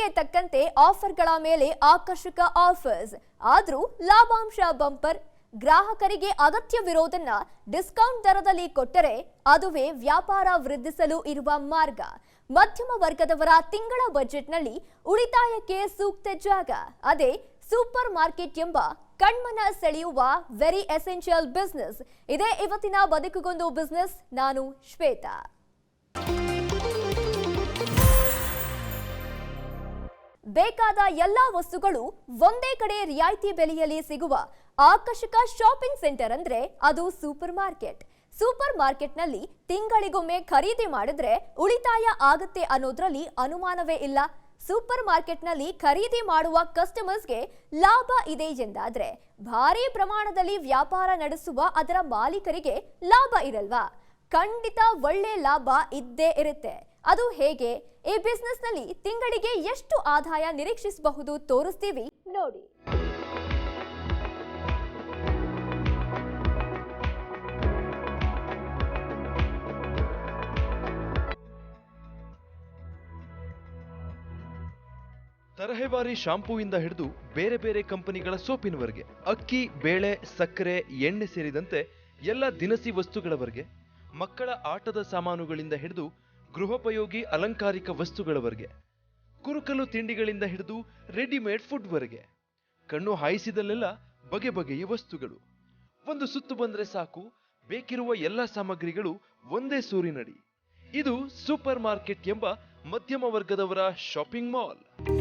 ಸೀಸನ್ಗೆ ತಕ್ಕಂತೆ ಆಫರ್ಗಳ ಮೇಲೆ ಆಕರ್ಷಕ ಆಫರ್ಸ್. ಆದರೂ ಲಾಭಾಂಶ ಬಂಪರ್. ಗ್ರಾಹಕರಿಗೆ ಅಗತ್ಯವಿರೋದನ್ನ ಡಿಸ್ಕೌಂಟ್ ದರದಲ್ಲಿ ಕೊಟ್ಟರೆ ಅದುವೇ ವ್ಯಾಪಾರ ವೃದ್ಧಿಸಲು ಇರುವ ಮಾರ್ಗ. ಮಧ್ಯಮ ವರ್ಗದವರ ತಿಂಗಳ ಬಜೆಟ್ನಲ್ಲಿ ಉಳಿತಾಯಕ್ಕೆ ಸೂಕ್ತ ಜಾಗ. ಅದೇ ಸೂಪರ್ ಮಾರ್ಕೆಟ್ ಎಂಬ ಕಣ್ಮನ ಸೆಳೆಯುವ ವೆರಿ ಎಸೆನ್ಷಿಯಲ್ ಬಿಸ್ನೆಸ್. ಇದೇ ಇವತ್ತಿನ ಬದುಕುಗೊಂದು ಬಿಸ್ನೆಸ್. ನಾನು ಶ್ವೇತಾ. ಬೇಕಾದ ಎಲ್ಲಾ ವಸ್ತುಗಳು ಒಂದೇ ಕಡೆ ರಿಯಾಯಿತಿ ಬೆಲೆಯಲ್ಲಿ ಸಿಗುವ ಆಕರ್ಷಕ ಶಾಪಿಂಗ್ ಸೆಂಟರ್ ಅಂದ್ರೆ ಅದು ಸೂಪರ್ ಮಾರ್ಕೆಟ್ ಸೂಪರ್ ಮಾರ್ಕೆಟ್ನಲ್ಲಿ ತಿಂಗಳಿಗೊಮ್ಮೆ ಖರೀದಿ ಮಾಡಿದ್ರೆ ಉಳಿತಾಯ ಆಗುತ್ತೆ ಅನ್ನೋದ್ರಲ್ಲಿ ಅನುಮಾನವೇ ಇಲ್ಲ. ಸೂಪರ್ ಮಾರ್ಕೆಟ್ನಲ್ಲಿ ಖರೀದಿ ಮಾಡುವ ಕಸ್ಟಮರ್ಸ್ಗೆ ಲಾಭ ಇದೆ ಎಂದಾದ್ರೆ ಭಾರಿ ಪ್ರಮಾಣದಲ್ಲಿ ವ್ಯಾಪಾರ ನಡೆಸುವ ಅದರ ಮಾಲೀಕರಿಗೆ ಲಾಭ ಇರಲ್ವಾ? ಖಂಡಿತ ಒಳ್ಳೆ ಲಾಭ ಇದ್ದೇ ಇರುತ್ತೆ. ಅದು ಹೇಗೆ? ಈ ಬಿಸ್ನೆಸ್ನಲ್ಲಿ ತಿಂಗಳಿಗೆ ಎಷ್ಟು ಆದಾಯ ನಿರೀಕ್ಷಿಸಬಹುದು ತೋರಿಸ್ತೀವಿ. ನೋಡಿ. ತರಹೇವಾರಿ ಶಾಂಪೂಯಿಂದ ಹಿಡಿದು ಬೇರೆ ಬೇರೆ ಕಂಪನಿಗಳ ಸೋಪಿನವರೆಗೆ, ಅಕ್ಕಿ, ಬೇಳೆ, ಸಕ್ಕರೆ, ಎಣ್ಣೆ ಸೇರಿದಂತೆ ಎಲ್ಲ ದಿನಸಿ ವಸ್ತುಗಳವರೆಗೆ ಮಕ್ಕಳ ಆಟದ ಸಾಮಾನುಗಳಿಂದ ಹಿಡಿದು ಗೃಹೋಪಯೋಗಿ ಅಲಂಕಾರಿಕ ವಸ್ತುಗಳವರೆಗೆ, ಕುರುಕಲು ತಿಂಡಿಗಳಿಂದ ಹಿಡಿದು ರೆಡಿಮೇಡ್ ಫುಡ್ವರೆಗೆ, ಕಣ್ಣು ಹಾಯಿಸಿದಲ್ಲೆಲ್ಲ ಬಗೆ ಬಗೆಯ ವಸ್ತುಗಳು. ಒಂದು ಸುತ್ತು ಬಂದ್ರೆ ಸಾಕು, ಬೇಕಿರುವ ಎಲ್ಲ ಸಾಮಗ್ರಿಗಳು ಒಂದೇ ಸೂರಿನಡಿ. ಇದು ಸೂಪರ್ ಮಾರ್ಕೆಟ್ ಎಂಬ ಮಧ್ಯಮ ವರ್ಗದವರ ಶಾಪಿಂಗ್ ಮಾಲ್.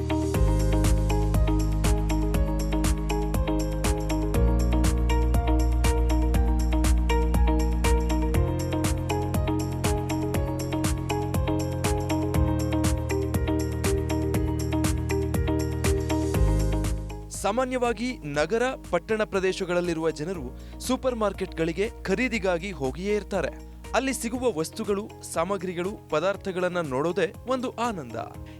ಸಾಮಾನ್ಯವಾಗಿ ನಗರ, ಪಟ್ಟಣ ಪ್ರದೇಶಗಳಲ್ಲಿರುವ ಜನರು ಸೂಪರ್ ಮಾರ್ಕೆಟ್ಗಳಿಗೆ ಖರೀದಿಗಾಗಿ ಹೋಗಿಯೇ ಇರ್ತಾರೆ. ಅಲ್ಲಿ ಸಿಗುವ ವಸ್ತುಗಳು, ಸಾಮಗ್ರಿಗಳು, ಪದಾರ್ಥಗಳನ್ನು ನೋಡೋದೇ ಒಂದು ಆನಂದ.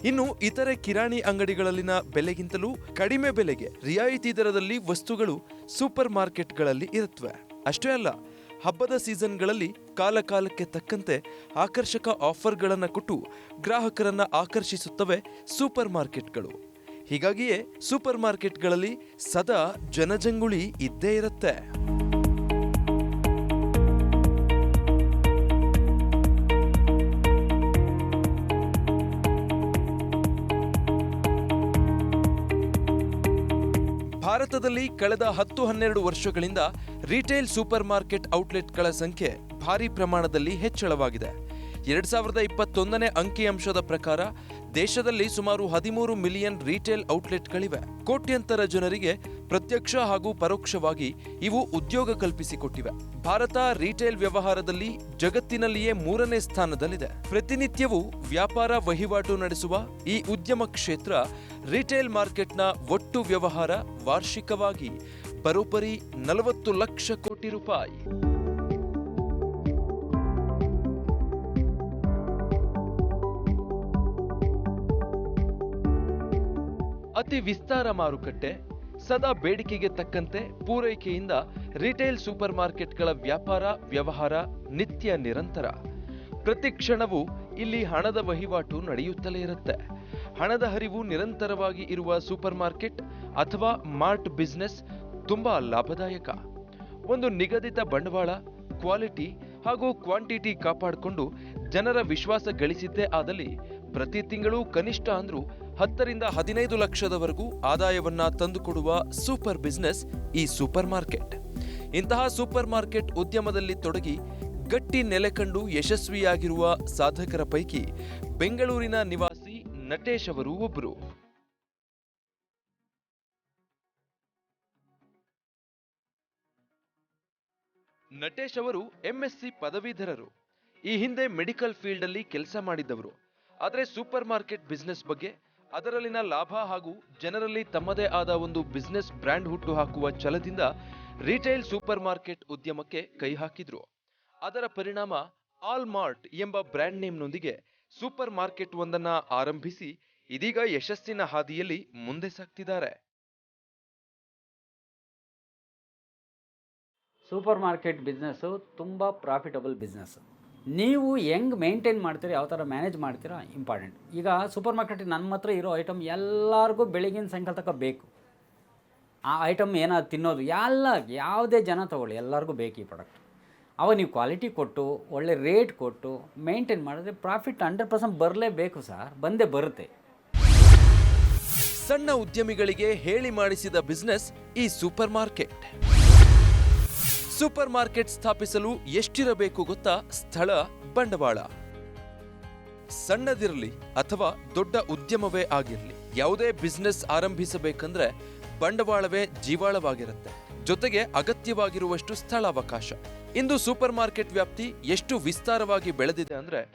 ಇನ್ನು ಇತರೆ ಕಿರಾಣಿ ಅಂಗಡಿಗಳಲ್ಲಿನ ಬೆಲೆಗಿಂತಲೂ ಕಡಿಮೆ ಬೆಲೆಗೆ ರಿಯಾಯಿತಿ ದರದಲ್ಲಿ ವಸ್ತುಗಳು ಸೂಪರ್ ಮಾರ್ಕೆಟ್ಗಳಲ್ಲಿ ಇರುತ್ತವೆ ಅಷ್ಟೇ ಅಲ್ಲ, ಹಬ್ಬದ ಸೀಸನ್ಗಳಲ್ಲಿ ಕಾಲಕಾಲಕ್ಕೆ ತಕ್ಕಂತೆ ಆಕರ್ಷಕ ಆಫರ್ಗಳನ್ನು ಕೊಟ್ಟು ಗ್ರಾಹಕರನ್ನ ಆಕರ್ಷಿಸುತ್ತವೆ ಸೂಪರ್ ಮಾರ್ಕೆಟ್ಗಳು ಹೀಗಾಗಿಯೇ ಸೂಪರ್ ಮಾರ್ಕೆಟ್ಗಳಲ್ಲಿ ಸದಾ ಜನಜಂಗುಳಿ ಇದ್ದೇ ಇರುತ್ತೆ. ಭಾರತದಲ್ಲಿ ಕಳೆದ ಹತ್ತು ಹನ್ನೆರಡು ವರ್ಷಗಳಿಂದ ರಿಟೇಲ್ ಸೂಪರ್ ಮಾರ್ಕೆಟ್ ಔಟ್ಲೆಟ್ಗಳ ಸಂಖ್ಯೆ ಭಾರಿ ಪ್ರಮಾಣದಲ್ಲಿ ಹೆಚ್ಚಳವಾಗಿದೆ. ಎರಡ್ ಸಾವಿರದ ಇಪ್ಪತ್ತೊಂದನೇ ಅಂಕಿಅಂಶದ ಪ್ರಕಾರ ದೇಶದಲ್ಲಿ ಸುಮಾರು ಹದಿಮೂರು ಮಿಲಿಯನ್ ರಿಟೇಲ್ ಔಟ್ಲೆಟ್ಗಳಿವೆ. ಕೋಟ್ಯಂತರ ಜನರಿಗೆ ಪ್ರತ್ಯಕ್ಷ ಹಾಗೂ ಪರೋಕ್ಷವಾಗಿ ಇವು ಉದ್ಯೋಗ ಕಲ್ಪಿಸಿಕೊಟ್ಟಿವೆ. ಭಾರತ ರೀಟೇಲ್ ವ್ಯವಹಾರದಲ್ಲಿ ಜಗತ್ತಿನಲ್ಲಿಯೇ ಮೂರನೇ ಸ್ಥಾನದಲ್ಲಿದೆ. ಪ್ರತಿನಿತ್ಯವೂ ವ್ಯಾಪಾರ ವಹಿವಾಟು ನಡೆಸುವ ಈ ಉದ್ಯಮ ಕ್ಷೇತ್ರ ರಿಟೇಲ್ ಮಾರ್ಕೆಟ್ನ ಒಟ್ಟು ವ್ಯವಹಾರ ವಾರ್ಷಿಕವಾಗಿ ಬರೋಬ್ಬರಿ ನಲವತ್ತು ಲಕ್ಷ ಕೋಟಿ ರೂಪಾಯಿ. ಅತಿ ವಿಸ್ತಾರ ಮಾರುಕಟ್ಟೆ, ಸದಾ ಬೇಡಿಕೆಗೆ ತಕ್ಕಂತೆ ಪೂರೈಕೆಯಿಂದ ರಿಟೇಲ್ ಸೂಪರ್ ಮಾರ್ಕೆಟ್ಗಳ ವ್ಯಾಪಾರ, ವ್ಯವಹಾರ ನಿತ್ಯ ನಿರಂತರ. ಪ್ರತಿ ಕ್ಷಣವೂ ಇಲ್ಲಿ ಹಣದ ವಹಿವಾಟು ನಡೆಯುತ್ತಲೇ ಇರುತ್ತೆ. ಹಣದ ಹರಿವು ನಿರಂತರವಾಗಿ ಇರುವ ಸೂಪರ್ ಮಾರ್ಕೆಟ್ ಅಥವಾ ಮಾರ್ಟ್ ಬಿಸ್ನೆಸ್ ತುಂಬಾ ಲಾಭದಾಯಕ. ಒಂದು ನಿಗದಿತ ಬಂಡವಾಳ ಕ್ವಾಲಿಟಿ ಹಾಗೂ ಕ್ವಾಂಟಿಟಿ ಕಾಪಾಡಿಕೊಂಡು ಜನರ ವಿಶ್ವಾಸ ಗಳಿಸಿದ್ದೇ ಆದಲ್ಲಿ ಪ್ರತಿ ತಿಂಗಳು ಕನಿಷ್ಠ ಅಂದ್ರೂ ಹತ್ತರಿಂದ ಹದಿನೈದು ಲಕ್ಷದವರೆಗೂ ಆದಾಯವನ್ನ ತಂದುಕೊಡುವ ಸೂಪರ್ ಬಿಸ್ನೆಸ್ ಈ ಸೂಪರ್ ಮಾರ್ಕೆಟ್. ಇಂತಹ ಸೂಪರ್ ಮಾರ್ಕೆಟ್ ಉದ್ಯಮದಲ್ಲಿ ತೊಡಗಿ ಗಟ್ಟಿ ನೆಲೆ ಕಂಡು ಯಶಸ್ವಿಯಾಗಿರುವ ಸಾಧಕರ ಪೈಕಿ ಬೆಂಗಳೂರಿನ ನಿವಾಸಿ ನಟೇಶ್ ಅವರು ಒಬ್ಬರು ನಟೇಶ್ ಅವರು ಎಂಎಸ್ಸಿ ಪದವೀಧರರು. ಈ ಹಿಂದೆ ಮೆಡಿಕಲ್ ಫೀಲ್ಡ್ ಅಲ್ಲಿ ಕೆಲಸ ಮಾಡಿದ್ದವರು ಆದರೆ ಸೂಪರ್ ಮಾರ್ಕೆಟ್ ಬಿಸ್ನೆಸ್ ಬಗ್ಗೆ ಅದರಲ್ಲಿನ ಲಾಭ ಹಾಗೂ ಜನರಲ್ಲಿ ತಮ್ಮದೇ ಆದ ಒಂದು ಬಿಸ್ನೆಸ್ ಬ್ರ್ಯಾಂಡ್ ಹುಟ್ಟು ಹಾಕುವ ಛಲದಿಂದ ರಿಟೇಲ್ ಸೂಪರ್ ಮಾರ್ಕೆಟ್ ಉದ್ಯಮಕ್ಕೆ ಕೈ ಹಾಕಿದ್ರು. ಅದರ ಪರಿಣಾಮ ಆಲ್ ಮಾರ್ಟ್ ಎಂಬ ಬ್ರ್ಯಾಂಡ್ ನೇಮ್ನೊಂದಿಗೆ ಸೂಪರ್ ಮಾರ್ಕೆಟ್ ಒಂದನ್ನ ಆರಂಭಿಸಿ ಇದೀಗ ಯಶಸ್ಸಿನ ಹಾದಿಯಲ್ಲಿ ಮುಂದೆ ಸಾಗ್ತಿದ್ದಾರೆ ಸೂಪರ್ ಮಾರ್ಕೆಟ್ ಬಿಸ್ನೆಸ್ಸು ತುಂಬ ಪ್ರಾಫಿಟಬಲ್ ಬಿಸ್ನೆಸ್ ನೀವು ಹೆಂಗೆ ಮೇಂಟೈನ್ ಮಾಡ್ತೀರಿ, ಯಾವ ಥರ ಮ್ಯಾನೇಜ್ ಮಾಡ್ತೀರಾ ಇಂಪಾರ್ಟೆಂಟ್ ಈಗ ಸೂಪರ್ ಮಾರ್ಕೆಟ್ ನನ್ನ ಹತ್ರ ಇರೋ ಐಟಮ್ ಎಲ್ಲರಿಗೂ ಬೆಳಗಿನ ಸಾಯಂಕಾಲ ತನಕ ಬೇಕು. ಆ ಐಟಮ್ ಏನಾದ್ರು ತಿನ್ನೋದು, ಎಲ್ಲ ಯಾವುದೇ ಜನ ತೊಗೊಳ್ಳಿ, ಎಲ್ಲರಿಗೂ ಬೇಕು ಈ ಪ್ರಾಡಕ್ಟ್ ಅವಾಗ ನೀವು ಕ್ವಾಲಿಟಿ ಕೊಟ್ಟು, ಒಳ್ಳೆ ರೇಟ್ ಕೊಟ್ಟು ಮೇಂಟೈನ್ ಮಾಡಿದ್ರೆ ಪ್ರಾಫಿಟ್ ಹಂಡ್ರೆಡ್ ಪರ್ಸೆಂಟ್ ಬರಲೇಬೇಕು ಸರ್ ಬಂದೇ ಬರುತ್ತೆ. ಸಣ್ಣ ಉದ್ಯಮಿಗಳಿಗೆ ಹೇಳಿ ಮಾಡಿಸಿದ ಬಿಸ್ನೆಸ್ ಈ ಸೂಪರ್ ಮಾರ್ಕೆಟ್ ಸೂಪರ್ ಮಾರ್ಕೆಟ್ ಸ್ಥಾಪಿಸಲು ಎಷ್ಟಿರಬೇಕು ಗೊತ್ತಾ? ಸ್ಥಳ, ಬಂಡವಾಳ. ಸಣ್ಣದಿರಲಿ ಅಥವಾ ದೊಡ್ಡ ಉದ್ಯಮವೇ ಆಗಿರಲಿ, ಯಾವುದೇ ಬಿಸ್ನೆಸ್ ಆರಂಭಿಸಬೇಕಂದ್ರೆ ಬಂಡವಾಳವೇ ಜೀವಾಳವಾಗಿರುತ್ತೆ. ಜೊತೆಗೆ ಅಗತ್ಯವಾಗಿರುವಷ್ಟು ಸ್ಥಳಾವಕಾಶ. ಇಂದು ಸೂಪರ್ ಮಾರ್ಕೆಟ್ ವ್ಯಾಪ್ತಿ ಎಷ್ಟು ವಿಸ್ತಾರವಾಗಿ ಬೆಳೆದಿದೆ ಅಂದ್ರೆ,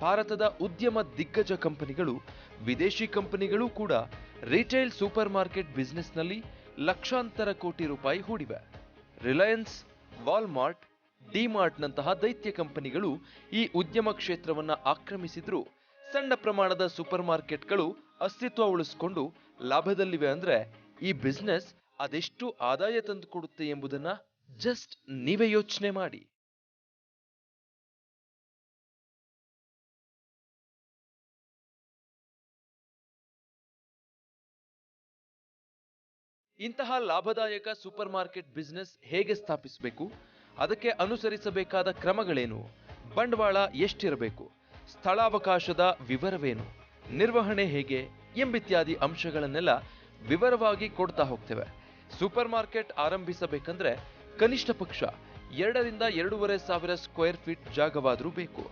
ಭಾರತದ ಉದ್ಯಮ ದಿಗ್ಗಜ ಕಂಪನಿಗಳು, ವಿದೇಶಿ ಕಂಪನಿಗಳು ಕೂಡ ರಿಟೇಲ್ ಸೂಪರ್ ಮಾರ್ಕೆಟ್ ಬಿಸ್ನೆಸ್ನಲ್ಲಿ ಲಕ್ಷಾಂತರ ಕೋಟಿ ರೂಪಾಯಿ ಹೂಡಿವೆ. ರಿಲಯನ್ಸ್ ವಾಲ್ಮಾರ್ಟ್ ಡಿಮಾರ್ಟ್ನಂತಹ ದೈತ್ಯ ಕಂಪನಿಗಳು ಈ ಉದ್ಯಮ ಕ್ಷೇತ್ರವನ್ನು ಆಕ್ರಮಿಸಿದ್ರು. ಸಣ್ಣ ಪ್ರಮಾಣದ ಸೂಪರ್ ಮಾರ್ಕೆಟ್ಗಳು ಅಸ್ತಿತ್ವ ಉಳಿಸಿಕೊಂಡು ಲಾಭದಲ್ಲಿವೆ ಅಂದ್ರೆ ಈ ಬಿಸ್ನೆಸ್ ಅದೆಷ್ಟು ಆದಾಯ ತಂದುಕೊಡುತ್ತೆ ಎಂಬುದನ್ನ ಜಸ್ಟ್ ನೀವೇ ಯೋಚನೆ ಮಾಡಿ. ಇಂತಹ ಲಾಭದಾಯಕ ಸೂಪರ್ ಮಾರ್ಕೆಟ್ ಬಿಸ್ನೆಸ್ ಹೇಗೆ ಸ್ಥಾಪಿಸಬೇಕು? ಅದಕ್ಕೆ ಅನುಸರಿಸಬೇಕಾದ ಕ್ರಮಗಳೇನು? ಬಂಡವಾಳ ಎಷ್ಟಿರಬೇಕು? ಸ್ಥಳಾವಕಾಶದ ವಿವರವೇನು? ನಿರ್ವಹಣೆ ಹೇಗೆ? ಎಂಬಿತ್ಯಾದಿ ಅಂಶಗಳನ್ನೆಲ್ಲ ವಿವರವಾಗಿ ಕೊಡ್ತಾ ಹೋಗ್ತೇವೆ. ಸೂಪರ್ ಮಾರ್ಕೆಟ್ ಆರಂಭಿಸಬೇಕಂದ್ರೆ ಕನಿಷ್ಠ ಪಕ್ಷ ಎರಡರಿಂದ ಎರಡೂವರೆ ಸಾವಿರ ಸ್ಕ್ವೇರ್ ಫೀಟ್ ಜಾಗವಾದರೂ ಬೇಕು.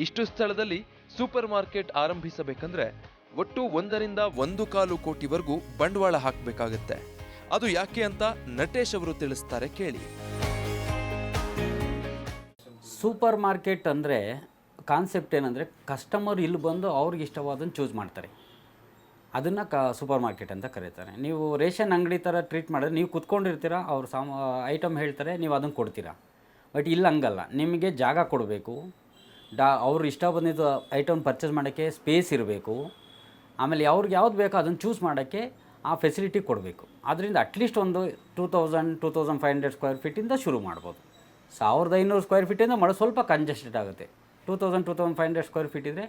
ಇಷ್ಟು ಸ್ಥಳದಲ್ಲಿ ಸೂಪರ್ ಮಾರ್ಕೆಟ್ ಆರಂಭಿಸಬೇಕಂದ್ರೆ ಒಟ್ಟು ಒಂದರಿಂದ ಒಂದು ಕಾಲು ಕೋಟಿವರೆಗೂ ಬಂಡವಾಳ ಹಾಕಬೇಕಾಗತ್ತೆ. ಅದು ಯಾಕೆ ಅಂತ ನಟೇಶ್ ಅವರು ತಿಳಿಸ್ತಾರೆ, ಕೇಳಿ. ಸೂಪರ್ ಮಾರ್ಕೆಟ್ ಅಂದರೆ ಕಾನ್ಸೆಪ್ಟ್ ಏನಂದರೆ ಕಸ್ಟಮರ್ ಇಲ್ಲಿ ಬಂದು ಅವ್ರಿಗೆ ಇಷ್ಟವಾದನ್ನು ಚೂಸ್ ಮಾಡ್ತಾರೆ. ಅದನ್ನು ಕ ಸೂಪರ್ ಮಾರ್ಕೆಟ್ ಅಂತ ಕರೀತಾರೆ. ನೀವು ರೇಷನ್ ಅಂಗಡಿ ಥರ ಟ್ರೀಟ್ ಮಾಡಿದ್ರೆ ನೀವು ಕುತ್ಕೊಂಡಿರ್ತೀರ, ಅವ್ರು ಸಾಮ ಐಟಮ್ ಹೇಳ್ತಾರೆ, ನೀವು ಅದನ್ನು ಕೊಡ್ತೀರಾ. ಬಟ್ ಇಲ್ಲಿ ಹಂಗಲ್ಲ. ನಿಮಗೆ ಜಾಗ ಕೊಡಬೇಕು. ಡಾ, ಅವ್ರು ಇಷ್ಟ ಬಂದಿದ್ದು ಐಟಮ್ ಪರ್ಚೇಸ್ ಮಾಡೋಕ್ಕೆ ಸ್ಪೇಸ್ ಇರಬೇಕು. ಆಮೇಲೆ ಅವ್ರಿಗೆ ಯಾವ್ದು ಬೇಕೋ ಅದನ್ನು ಚೂಸ್ ಮಾಡೋಕ್ಕೆ ಆ ಫೆಸಿಲಿಟಿ ಕೊಡಬೇಕು. ಅದರಿಂದ ಅಟ್ಲೀಸ್ಟ್ ಒಂದು two thousand two thousand five hundred square ಫೀಟಿಂದ ಶುರು ಮಾಡ್ಬೋದು. ಸಾವಿರದ ಐನೂರು ಸ್ಕ್ವೇರ್ ಫೀಟಿಂದ ಮಳೆ ಸ್ವಲ್ಪ ಕಂಜೆಸ್ಟೆಡ್ ಆಗುತ್ತೆ. Two thousand two thousand five hundred square feet ಇದ್ದರೆ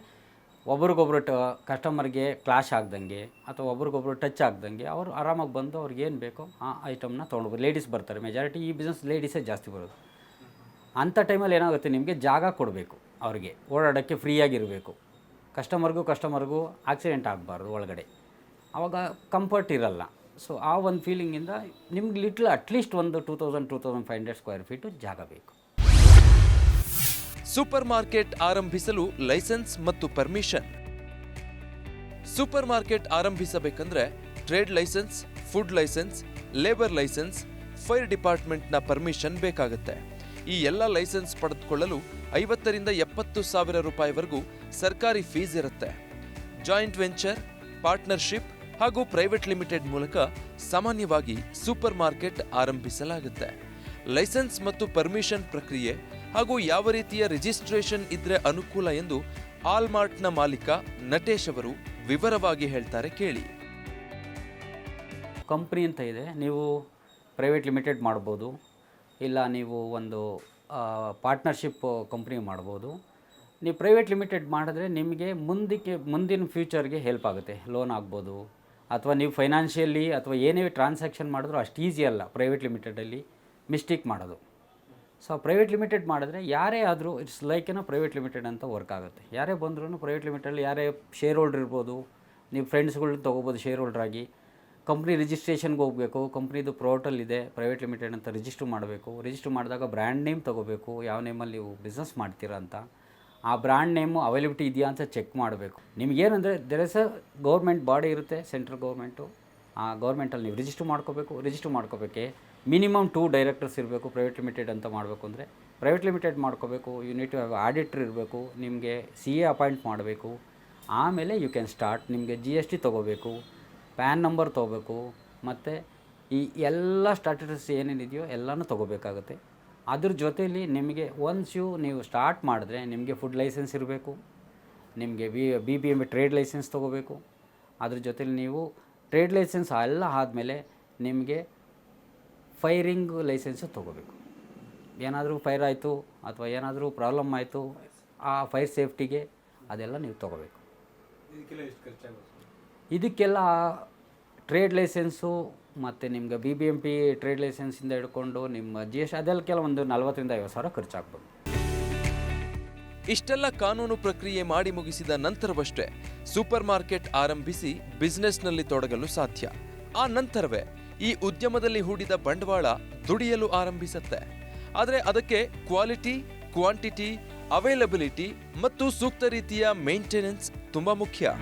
ಒಬ್ರಿಗೊಬ್ರು ಟ ಕಸ್ಟಮರ್ಗೆ ಕ್ಲಾಶ್ ಆಗ್ದಂಗೆ ಅಥವಾ ಒಬ್ರಿಗೊಬ್ರು ಟಚ್ ಆಗ್ದಂಗೆ ಅವರು ಆರಾಮಾಗಿ ಬಂದು ಅವ್ರಿಗೆ ಏನು ಬೇಕೋ ಆ ಐಟಮ್ನ ತೊಗೊಂಡು ಲೇಡೀಸ್ ಬರ್ತಾರೆ. ಮೆಜಾರಿಟಿ ಈ ಬಿಸ್ನೆಸ್ ಲೇಡೀಸೇ ಜಾಸ್ತಿ ಬರೋದು. ಅಂಥ ಟೈಮಲ್ಲಿ ಏನಾಗುತ್ತೆ ನಿಮಗೆ ಜಾಗ ಕೊಡಬೇಕು ಅವರಿಗೆ. ಓಡಾಡೋಕ್ಕೆ ಫ್ರೀಯಾಗಿರಬೇಕು ಕಸ್ಟಮರ್ಗೂ ಕಸ್ಟಮರ್ಗೂ ಆಕ್ಸಿಡೆಂಟ್ ಆಗಬಾರ್ದು ಒಳಗಡೆ. ಆವಾಗ ಕಂಫರ್ಟ್ ಇರಲ್ಲ. ಸೊ ಆ ಒಂದು ಫೀಲಿಂಗಿಂದ ನಿಮ್ಗೆ ಲಿಟ್ಲ್ ಅಟ್ಲೀಸ್ಟ್ ಒಂದು two thousand two thousand five hundred square feet ಜಾಗ ಬೇಕು. ಸೂಪರ್ ಮಾರ್ಕೆಟ್ ಆರಂಭಿಸಲು ಲೈಸೆನ್ಸ್ ಮತ್ತು permission supermarket ಆರಂಭಿಸಬೇಕಂದ್ರೆ trade licence food licence labour licence fire ಡಿಪಾರ್ಟ್ಮೆಂಟ್ನ ಪರ್ಮಿಷನ್ ಬೇಕಾಗುತ್ತೆ. ಈ ಎಲ್ಲ ಲೈಸೆನ್ಸ್ ಪಡೆದುಕೊಳ್ಳಲು ಐವತ್ತರಿಂದ ಎಪ್ಪತ್ತು ಸಾವಿರ ರೂಪಾಯಿವರೆಗೂ ಸರ್ಕಾರಿ ಫೀಸ್ ಇರುತ್ತೆ. ಜಾಯಿಂಟ್ ವೆಂಚರ್ ಪಾರ್ಟ್ನರ್ಶಿಪ್ ಹಾಗೂ ಪ್ರೈವೇಟ್ ಲಿಮಿಟೆಡ್ ಮೂಲಕ ಸಾಮಾನ್ಯವಾಗಿ ಸೂಪರ್ ಮಾರ್ಕೆಟ್ ಆರಂಭಿಸಲಾಗುತ್ತೆ. ಲೈಸೆನ್ಸ್ ಮತ್ತು ಪರ್ಮಿಷನ್ ಪ್ರಕ್ರಿಯೆ ಹಾಗೂ ಯಾವ ರೀತಿಯ ರಿಜಿಸ್ಟ್ರೇಷನ್ ಇದ್ರೆ ಅನುಕೂಲ ಎಂದು ಆಲ್ಮಾರ್ಟ್ನ ಮಾಲೀಕ ನಟೇಶ್ ಅವರು ವಿವರವಾಗಿ ಹೇಳ್ತಾರೆ ಕೇಳಿ. ಕಂಪ್ನಿ ಅಂತ ಇದೆ. ನೀವು ಪ್ರೈವೇಟ್ ಲಿಮಿಟೆಡ್ ಮಾಡ್ಬೋದು. ಇಲ್ಲ ನೀವು ಒಂದು ಪಾರ್ಟ್ನರ್ಶಿಪ್ ಕಂಪ್ನಿ ಮಾಡ್ಬೋದು. ನೀವು ಪ್ರೈವೇಟ್ ಲಿಮಿಟೆಡ್ ಮಾಡಿದ್ರೆ ನಿಮಗೆ ಮುಂದಕ್ಕೆ, ಮುಂದಿನ ಫ್ಯೂಚರ್ಗೆ ಹೆಲ್ಪ್ ಆಗುತ್ತೆ. ಲೋನ್ ಆಗ್ಬೋದು. ಅಥವಾ ನೀವು ಫೈನಾನ್ಷಿಯಲಿ ಅಥವಾ ಏನೇ ಟ್ರಾನ್ಸಾಕ್ಷನ್ ಮಾಡಿದ್ರು ಅಷ್ಟು ಈಸಿ ಅಲ್ಲ ಪ್ರೈವೇಟ್ ಲಿಮಿಟೆಡಲ್ಲಿ ಮಿಸ್ಟೇಕ್ ಮಾಡೋದು. ಸೊ ಪ್ರೈವೇಟ್ ಲಿಮಿಟೆಡ್ ಮಾಡಿದ್ರೆ ಯಾರೇ ಆದರೂ ಇಟ್ಸ್ ಲೈಕ್ ಏನೋ ಪ್ರೈವೇಟ್ ಲಿಮಿಟೆಡ್ ಅಂತ ವರ್ಕ್ ಆಗುತ್ತೆ. ಯಾರೇ ಬಂದ್ರೂ ಪ್ರೈವೇಟ್ ಲಿಮಿಟೆಡಲ್ಲಿ ಯಾರೇ ಶೇರ್ ಹೋಲ್ಡರ್ ಇರ್ಬೋದು, ನೀವು ಫ್ರೆಂಡ್ಸ್ಗಳ್ನ ತೊಗೋಬೋದು ಶೇರ್ ಹೋಲ್ಡರ್ ಆಗಿ ಕಂಪ್ನಿ ರಿಜಿಸ್ಟ್ರೇಷನ್ಗೆ ಹೋಗಬೇಕು ಕಂಪ್ನಿದು ಪೋರ್ಟಲ್ ಇದೆ ಪ್ರೈವೇಟ್ ಲಿಮಿಟೆಡ್ ಅಂತ ರಿಜಿಸ್ಟರ್ ಮಾಡಬೇಕು. ರಿಜಿಸ್ಟರ್ ಮಾಡಿದಾಗ ಬ್ರ್ಯಾಂಡ್ ನೇಮ್ ತೊಗೋಬೇಕು, ಯಾವ ನೇಮಲ್ಲಿ ನೀವು ಬಿಸ್ನೆಸ್ ಮಾಡ್ತೀರಾ ಅಂತ. ಆ ಬ್ರ್ಯಾಂಡ್ ನೇಮು ಅವೈಲಬಿಲಿಟಿ ಇದೆಯಾ ಅಂತ ಚೆಕ್ ಮಾಡಬೇಕು. ನಿಮಗೇನಂದರೆ there is a government body ಇರುತ್ತೆ ಸೆಂಟ್ರಲ್ ಗೌರ್ಮೆಂಟು ಆ ಗೌರ್ಮೆಂಟಲ್ಲಿ ನೀವು ರಿಜಿಸ್ಟರ್ ಮಾಡ್ಕೋಬೇಕು ರಿಜಿಸ್ಟರ್ ಮಾಡ್ಕೋಬೇಕೆ. ಮಿನಿಮಮ್ ಟೂ ಡೈರೆಕ್ಟರ್ಸ್ ಇರಬೇಕು ಪ್ರೈವೇಟ್ ಲಿಮಿಟೆಡ್ ಅಂತ ಮಾಡಬೇಕು ಅಂದರೆ. ಪ್ರೈವೇಟ್ ಲಿಮಿಟೆಡ್ ಮಾಡ್ಕೋಬೇಕು ಯೂನಿಟ್ ಆಡಿಟ್ರ್ ಇರಬೇಕು, ನಿಮಗೆ ಸಿ ಎ ಅಪಾಯಿಂಟ್ ಮಾಡಬೇಕು. ಆಮೇಲೆ ಯು ಕ್ಯಾನ್ ಸ್ಟಾರ್ಟ್ ನಿಮಗೆ ಜಿ ಎಸ್ ಟಿ ತೊಗೋಬೇಕು ಪ್ಯಾನ್ ನಂಬರ್ ತೊಗೋಬೇಕು, ಮತ್ತು ಈ ಎಲ್ಲ ಸ್ಟಾಟಸ್ ಏನೇನಿದೆಯೋ ಎಲ್ಲನೂ ತೊಗೋಬೇಕಾಗುತ್ತೆ. ಅದ್ರ ಜೊತೆಯಲ್ಲಿ ನಿಮಗೆ ಒನ್ಸ್ ಯು ನೀವು ಸ್ಟಾರ್ಟ್ ಮಾಡಿದ್ರೆ ನಿಮಗೆ ಫುಡ್ ಲೈಸೆನ್ಸ್ ಇರಬೇಕು ನಿಮಗೆ B B B M trade licence ತೊಗೋಬೇಕು. ಅದ್ರ ಜೊತೆಲಿ ನೀವು ಟ್ರೇಡ್ ಲೈಸೆನ್ಸ್ ಎಲ್ಲ ಆದಮೇಲೆ ನಿಮಗೆ ಫೈರಿಂಗ್ ಲೈಸೆನ್ಸು ತೊಗೋಬೇಕು. ಏನಾದರೂ ಫೈರ್ ಆಯಿತು ಅಥವಾ ಏನಾದರೂ ಪ್ರಾಬ್ಲಮ್ ಆಯಿತು ಆ ಫೈರ್ ಸೇಫ್ಟಿಗೆ ಅದೆಲ್ಲ ನೀವು ತೊಗೋಬೇಕು. ಇದಕ್ಕೆಲ್ಲ ಟ್ರೇಡ್ ಲೈಸೆನ್ಸು ಮತ್ತು ನಿಮ್ಗೆ B B M P trade ಲೈಸೆನ್ಸಿಂದ ಹಿಡ್ಕೊಂಡು ನಿಮ್ಮ ಜಿ ಎಸ್ ಅದೆಲ್ಲ ಕೆಲವೊಂದು ನಲ್ವತ್ತರಿಂದ ಐವತ್ತು ಸಾವಿರ ಖರ್ಚಾಗ್ಬೋದು. ಇಷ್ಟೆಲ್ಲ ಕಾನೂನು ಪ್ರಕ್ರಿಯೆ ಮಾಡಿ ಮುಗಿಸಿದ ನಂತರವಷ್ಟೇ ಸೂಪರ್ ಮಾರ್ಕೆಟ್ ಆರಂಭಿಸಿ ಬಿಸ್ನೆಸ್ನಲ್ಲಿ ತೊಡಗಲು ಸಾಧ್ಯ. ಆ ನಂತರವೇ ಈ ಉದ್ಯಮದಲ್ಲಿ ಹೂಡಿದ ಬಂಡವಾಳ ದುಡಿಯಲು ಆರಂಭಿಸುತ್ತೆ. ಆದರೆ ಅದಕ್ಕೆ ಕ್ವಾಲಿಟಿ ಕ್ವಾಂಟಿಟಿ ಅವೈಲಬಿಲಿಟಿ ಮತ್ತು ಸೂಕ್ತ ರೀತಿಯ ಮೇಂಟೆನೆನ್ಸ್ ತುಂಬ ಮುಖ್ಯ.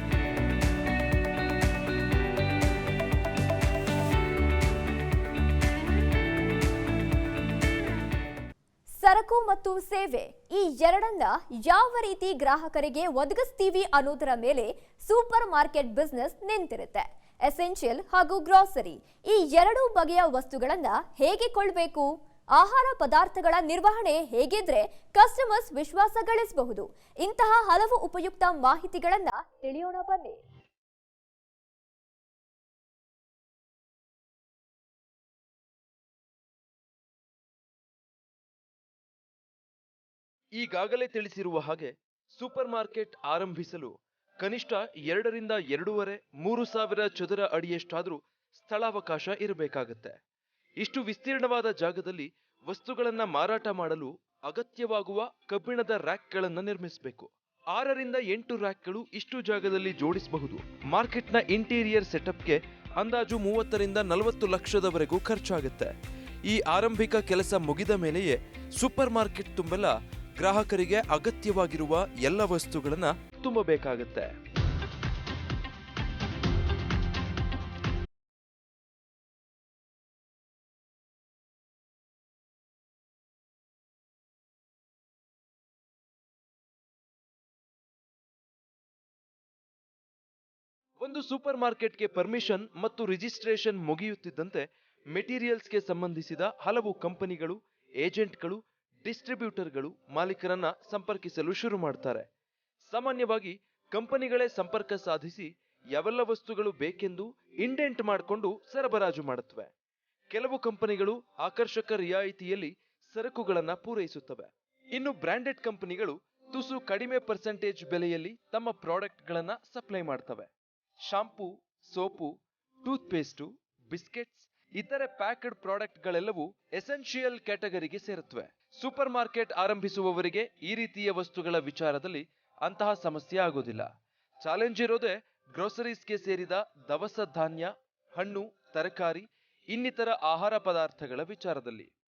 ಸರಕು ಮತ್ತು ಸೇವೆ, ಈ ಎರಡನ್ನ ಯಾವ ರೀತಿ ಗ್ರಾಹಕರಿಗೆ ಒದಗಿಸ್ತೀವಿ ಅನ್ನೋದರ ಮೇಲೆ ಸೂಪರ್ ಮಾರ್ಕೆಟ್ ಬಿಸ್ನೆಸ್ ನಿಂತಿರುತ್ತೆ. ಎಸೆನ್ಷಿಯಲ್ ಹಾಗೂ ಗ್ರಾಸರಿ, ಈ ಎರಡೂ ಬಗೆಯ ವಸ್ತುಗಳನ್ನ ಹೇಗೆ ಕೊಳ್ಳಬೇಕು? ಆಹಾರ ಪದಾರ್ಥಗಳ ನಿರ್ವಹಣೆ ಹೇಗಿದ್ರೆ ಕಸ್ಟಮರ್ಸ್ ವಿಶ್ವಾಸ ಗಳಿಸಬಹುದು? ಇಂತಹ ಹಲವು ಉಪಯುಕ್ತ ಮಾಹಿತಿಗಳನ್ನ ತಿಳಿಯೋಣ ಬನ್ನಿ. ಈಗಾಗಲೇ ತಿಳಿಸಿರುವ ಹಾಗೆ ಸೂಪರ್ ಮಾರ್ಕೆಟ್ ಆರಂಭಿಸಲು ಕನಿಷ್ಠ ಎರಡರಿಂದ ಎರಡೂವರೆ, ಮೂರು ಸಾವಿರ ಚದರ ಅಡಿಯಷ್ಟಾದರೂ ಸ್ಥಳಾವಕಾಶ ಇರಬೇಕಾಗತ್ತೆ. ಇಷ್ಟು ವಿಸ್ತೀರ್ಣವಾದ ಜಾಗದಲ್ಲಿ ವಸ್ತುಗಳನ್ನು ಮಾರಾಟ ಮಾಡಲು ಅಗತ್ಯವಾಗುವ ಕಬ್ಬಿಣದ ರ್ಯಾಕ್ಗಳನ್ನು ನಿರ್ಮಿಸಬೇಕು. ಆರರಿಂದ ಎಂಟು ರ್ಯಾಕ್ಗಳು ಇಷ್ಟು ಜಾಗದಲ್ಲಿ ಜೋಡಿಸಬಹುದು. ಮಾರ್ಕೆಟ್ನ ಇಂಟೀರಿಯರ್ ಸೆಟಪ್ಗೆ ಅಂದಾಜು ಮೂವತ್ತರಿಂದ ನಲವತ್ತು ಲಕ್ಷದವರೆಗೂ ಖರ್ಚಾಗುತ್ತೆ. ಈ ಆರಂಭಿಕ ಕೆಲಸ ಮುಗಿದ ಮೇಲೆಯೇ ಸೂಪರ್ ಮಾರ್ಕೆಟ್ ತುಂಬೆಲ್ಲ ಗ್ರಾಹಕರಿಗೆ ಅಗತ್ಯವಾಗಿರುವ ಎಲ್ಲ ವಸ್ತುಗಳನ್ನು ತುಂಬಬೇಕಾಗುತ್ತೆ. ಒಂದು ಸೂಪರ್ ಮಾರ್ಕೆಟ್ಗೆ ಪರ್ಮಿಷನ್ ಮತ್ತು ರಿಜಿಸ್ಟ್ರೇಷನ್ ಮುಗಿಯುತ್ತಿದ್ದಂತೆ ಮೆಟೀರಿಯಲ್ಸ್ಗೆ ಸಂಬಂಧಿಸಿದ ಹಲವು ಕಂಪನಿಗಳು, ಏಜೆಂಟ್ಗಳು ಡಿಸ್ಟ್ರಿಬ್ಯೂಟರ್ಗಳು ಮಾಲೀಕರನ್ನ ಸಂಪರ್ಕಿಸಲು ಶುರು ಮಾಡ್ತಾರೆ. ಸಾಮಾನ್ಯವಾಗಿ ಕಂಪನಿಗಳೇ ಸಂಪರ್ಕ ಸಾಧಿಸಿ ಯಾವೆಲ್ಲ ವಸ್ತುಗಳು ಬೇಕೆಂದು ಇಂಡೆಂಟ್ ಮಾಡಿಕೊಂಡು ಸರಬರಾಜು ಮಾಡುತ್ತವೆ. ಕೆಲವು ಕಂಪನಿಗಳು ಆಕರ್ಷಕ ರಿಯಾಯಿತಿಯಲ್ಲಿ ಸರಕುಗಳನ್ನ ಪೂರೈಸುತ್ತವೆ. ಇನ್ನು ಬ್ರಾಂಡೆಡ್ ಕಂಪನಿಗಳು ತುಸು ಕಡಿಮೆ ಪರ್ಸೆಂಟೇಜ್ ಬೆಲೆಯಲ್ಲಿ ತಮ್ಮ ಪ್ರಾಡಕ್ಟ್ಗಳನ್ನ ಸಪ್ಲೈ ಮಾಡ್ತವೆ. Shampoo, soap toothpaste biscuits ಇತರೆ ಪ್ಯಾಕ್ಡ್ ಪ್ರಾಡಕ್ಟ್ಗಳೆಲ್ಲವೂ ಎಸೆನ್ಷಿಯಲ್ ಕ್ಯಾಟಗರಿಗೆ ಸೇರುತ್ತವೆ. ಸೂಪರ್ ಮಾರ್ಕೆಟ್ ಆರಂಭಿಸುವವರಿಗೆ ಈ ರೀತಿಯ ವಸ್ತುಗಳ ವಿಚಾರದಲ್ಲಿ ಅಂತಹ ಸಮಸ್ಯೆ ಆಗೋದಿಲ್ಲ. ಚಾಲೆಂಜ್ ಇರೋದೇ ಗ್ರೋಸರೀಸ್ಗೆ ಸೇರಿದ ದವಸ ಧಾನ್ಯ, ಹಣ್ಣು, ತರಕಾರಿ, ಇನ್ನಿತರ ಆಹಾರ ಪದಾರ್ಥಗಳ ವಿಚಾರದಲ್ಲಿ.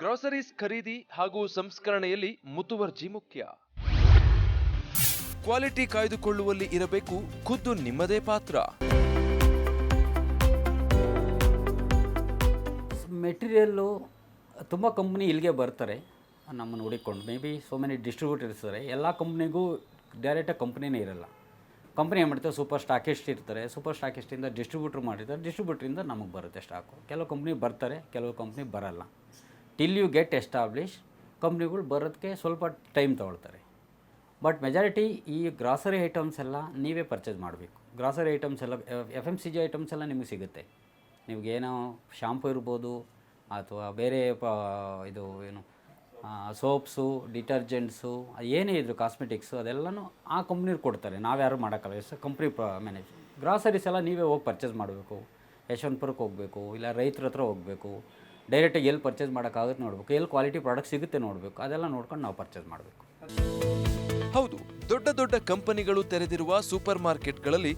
ಗ್ರಾಸರೀಸ್ ಖರೀದಿ ಹಾಗೂ ಸಂಸ್ಕರಣೆಯಲ್ಲಿ ಮುತುವರ್ಜಿ ಮುಖ್ಯ. ಕ್ವಾಲಿಟಿ ಕಾಯ್ದುಕೊಳ್ಳುವಲ್ಲಿ ಇರಬೇಕು ಖುದ್ದು ನಿಮ್ಮದೇ ಪಾತ್ರ. ಮೆಟೀರಿಯಲ್ಲು ತುಂಬ ಕಂಪ್ನಿ ಇಲ್ಲಿಗೆ ಬರ್ತಾರೆ, ನಮ್ಮನ್ನು ಹುಡುಕೊಂಡು. Maybe so many distributor ಇರ್ತಾರೆ. ಎಲ್ಲ ಕಂಪ್ನಿಗೂ ಡೈರೆಕ್ಟಾಗಿ ಕಂಪ್ನಿನೇ ಇರಲ್ಲ. ಕಂಪ್ನಿ ಏನು ಮಾಡ್ತಾರೆ ಸೂಪರ್ ಸ್ಟಾಕಿಸ್ಟ್ ಇರ್ತಾರೆ. ಸೂಪರ್ ಸ್ಟಾಕಿಸ್ಟಿಂದ ಡಿಸ್ಟ್ರಿಬ್ಯೂಟ್ರ್ ಮಾಡಿರ್ತಾರೆ. ಡಿಸ್ಟ್ರಿಬ್ಯೂಟ್ರಿಂದ ನಮಗೆ ಬರುತ್ತೆ ಸ್ಟಾಕು ಕೆಲವು ಕಂಪ್ನಿ ಬರ್ತಾರೆ, ಕೆಲವು ಕಂಪ್ನಿ ಬರಲ್ಲ. ಟಿಲ್ ಯು ಗೆಟ್ ಎಸ್ಟಾಬ್ಲಿಷ್ ಕಂಪ್ನಿಗಳು ಬರೋದಕ್ಕೆ ಸ್ವಲ್ಪ ಟೈಮ್ ತೊಗೊಳ್ತಾರೆ. ಬಟ್ ಮೆಜಾರಿಟಿ ಈ ಗ್ರಾಸರಿ ಐಟಮ್ಸ್ ಎಲ್ಲ ನೀವೇ ಪರ್ಚೇಸ್ ಮಾಡಬೇಕು. ಗ್ರಾಸರಿ ಐಟಮ್ಸ್ ಎಲ್ಲ F M C G items ಎಲ್ಲ ನಿಮಗೆ ಸಿಗುತ್ತೆ. ನಿಮಗೇನೋ ಶಾಂಪು ಇರ್ಬೋದು, ಅಥವಾ ಬೇರೆ ಪ ಇದು ಏನು ಸೋಪ್ಸು ಡಿಟರ್ಜೆಂಟ್ಸು ಏನೇ ಇದ್ರು ಕಾಸ್ಮೆಟಿಕ್ಸು ಅದೆಲ್ಲನೂ ಆ ಕಂಪ್ನಿರು ಕೊಡ್ತಾರೆ. ನಾವ್ಯಾರು ಮಾಡೋಕ್ಕಲ್ಲ ಎಸ್ ಕಂಪ್ನಿ ಪ್ರ ಮ್ಯಾನೇಜ್ ಗ್ರಾಸರೀಸ್ ಎಲ್ಲ ನೀವೇ ಹೋಗಿ ಪರ್ಚೇಸ್ ಮಾಡಬೇಕು. ಯಶವಂತಪುರಕ್ಕೆ ಹೋಗಬೇಕು, ಇಲ್ಲ ರೈತರ ಹತ್ರ ಹೋಗಬೇಕು. ಡೈರೆಕ್ಟಾಗಿ ಎಲ್ಲಿ ಪರ್ಚೇಸ್ ಮಾಡೋಕ್ಕಾಗುತ್ತೆ ನೋಡಬೇಕು. ಎಲ್ಲಿ ಕ್ವಾಲಿಟಿ ಪ್ರಾಡಕ್ಟ್ ಸಿಗುತ್ತೆ ನೋಡಬೇಕು. ಅದೆಲ್ಲ ನೋಡ್ಕೊಂಡು ನಾವು ಪರ್ಚೇಸ್ ಮಾಡಬೇಕು. ಹೌದು, ದೊಡ್ಡ ದೊಡ್ಡ ಕಂಪನಿಗಳು ತೆರೆದಿರುವ ಸೂಪರ್ ಮಾರ್ಕೆಟ್ಗಳಲ್ಲಿ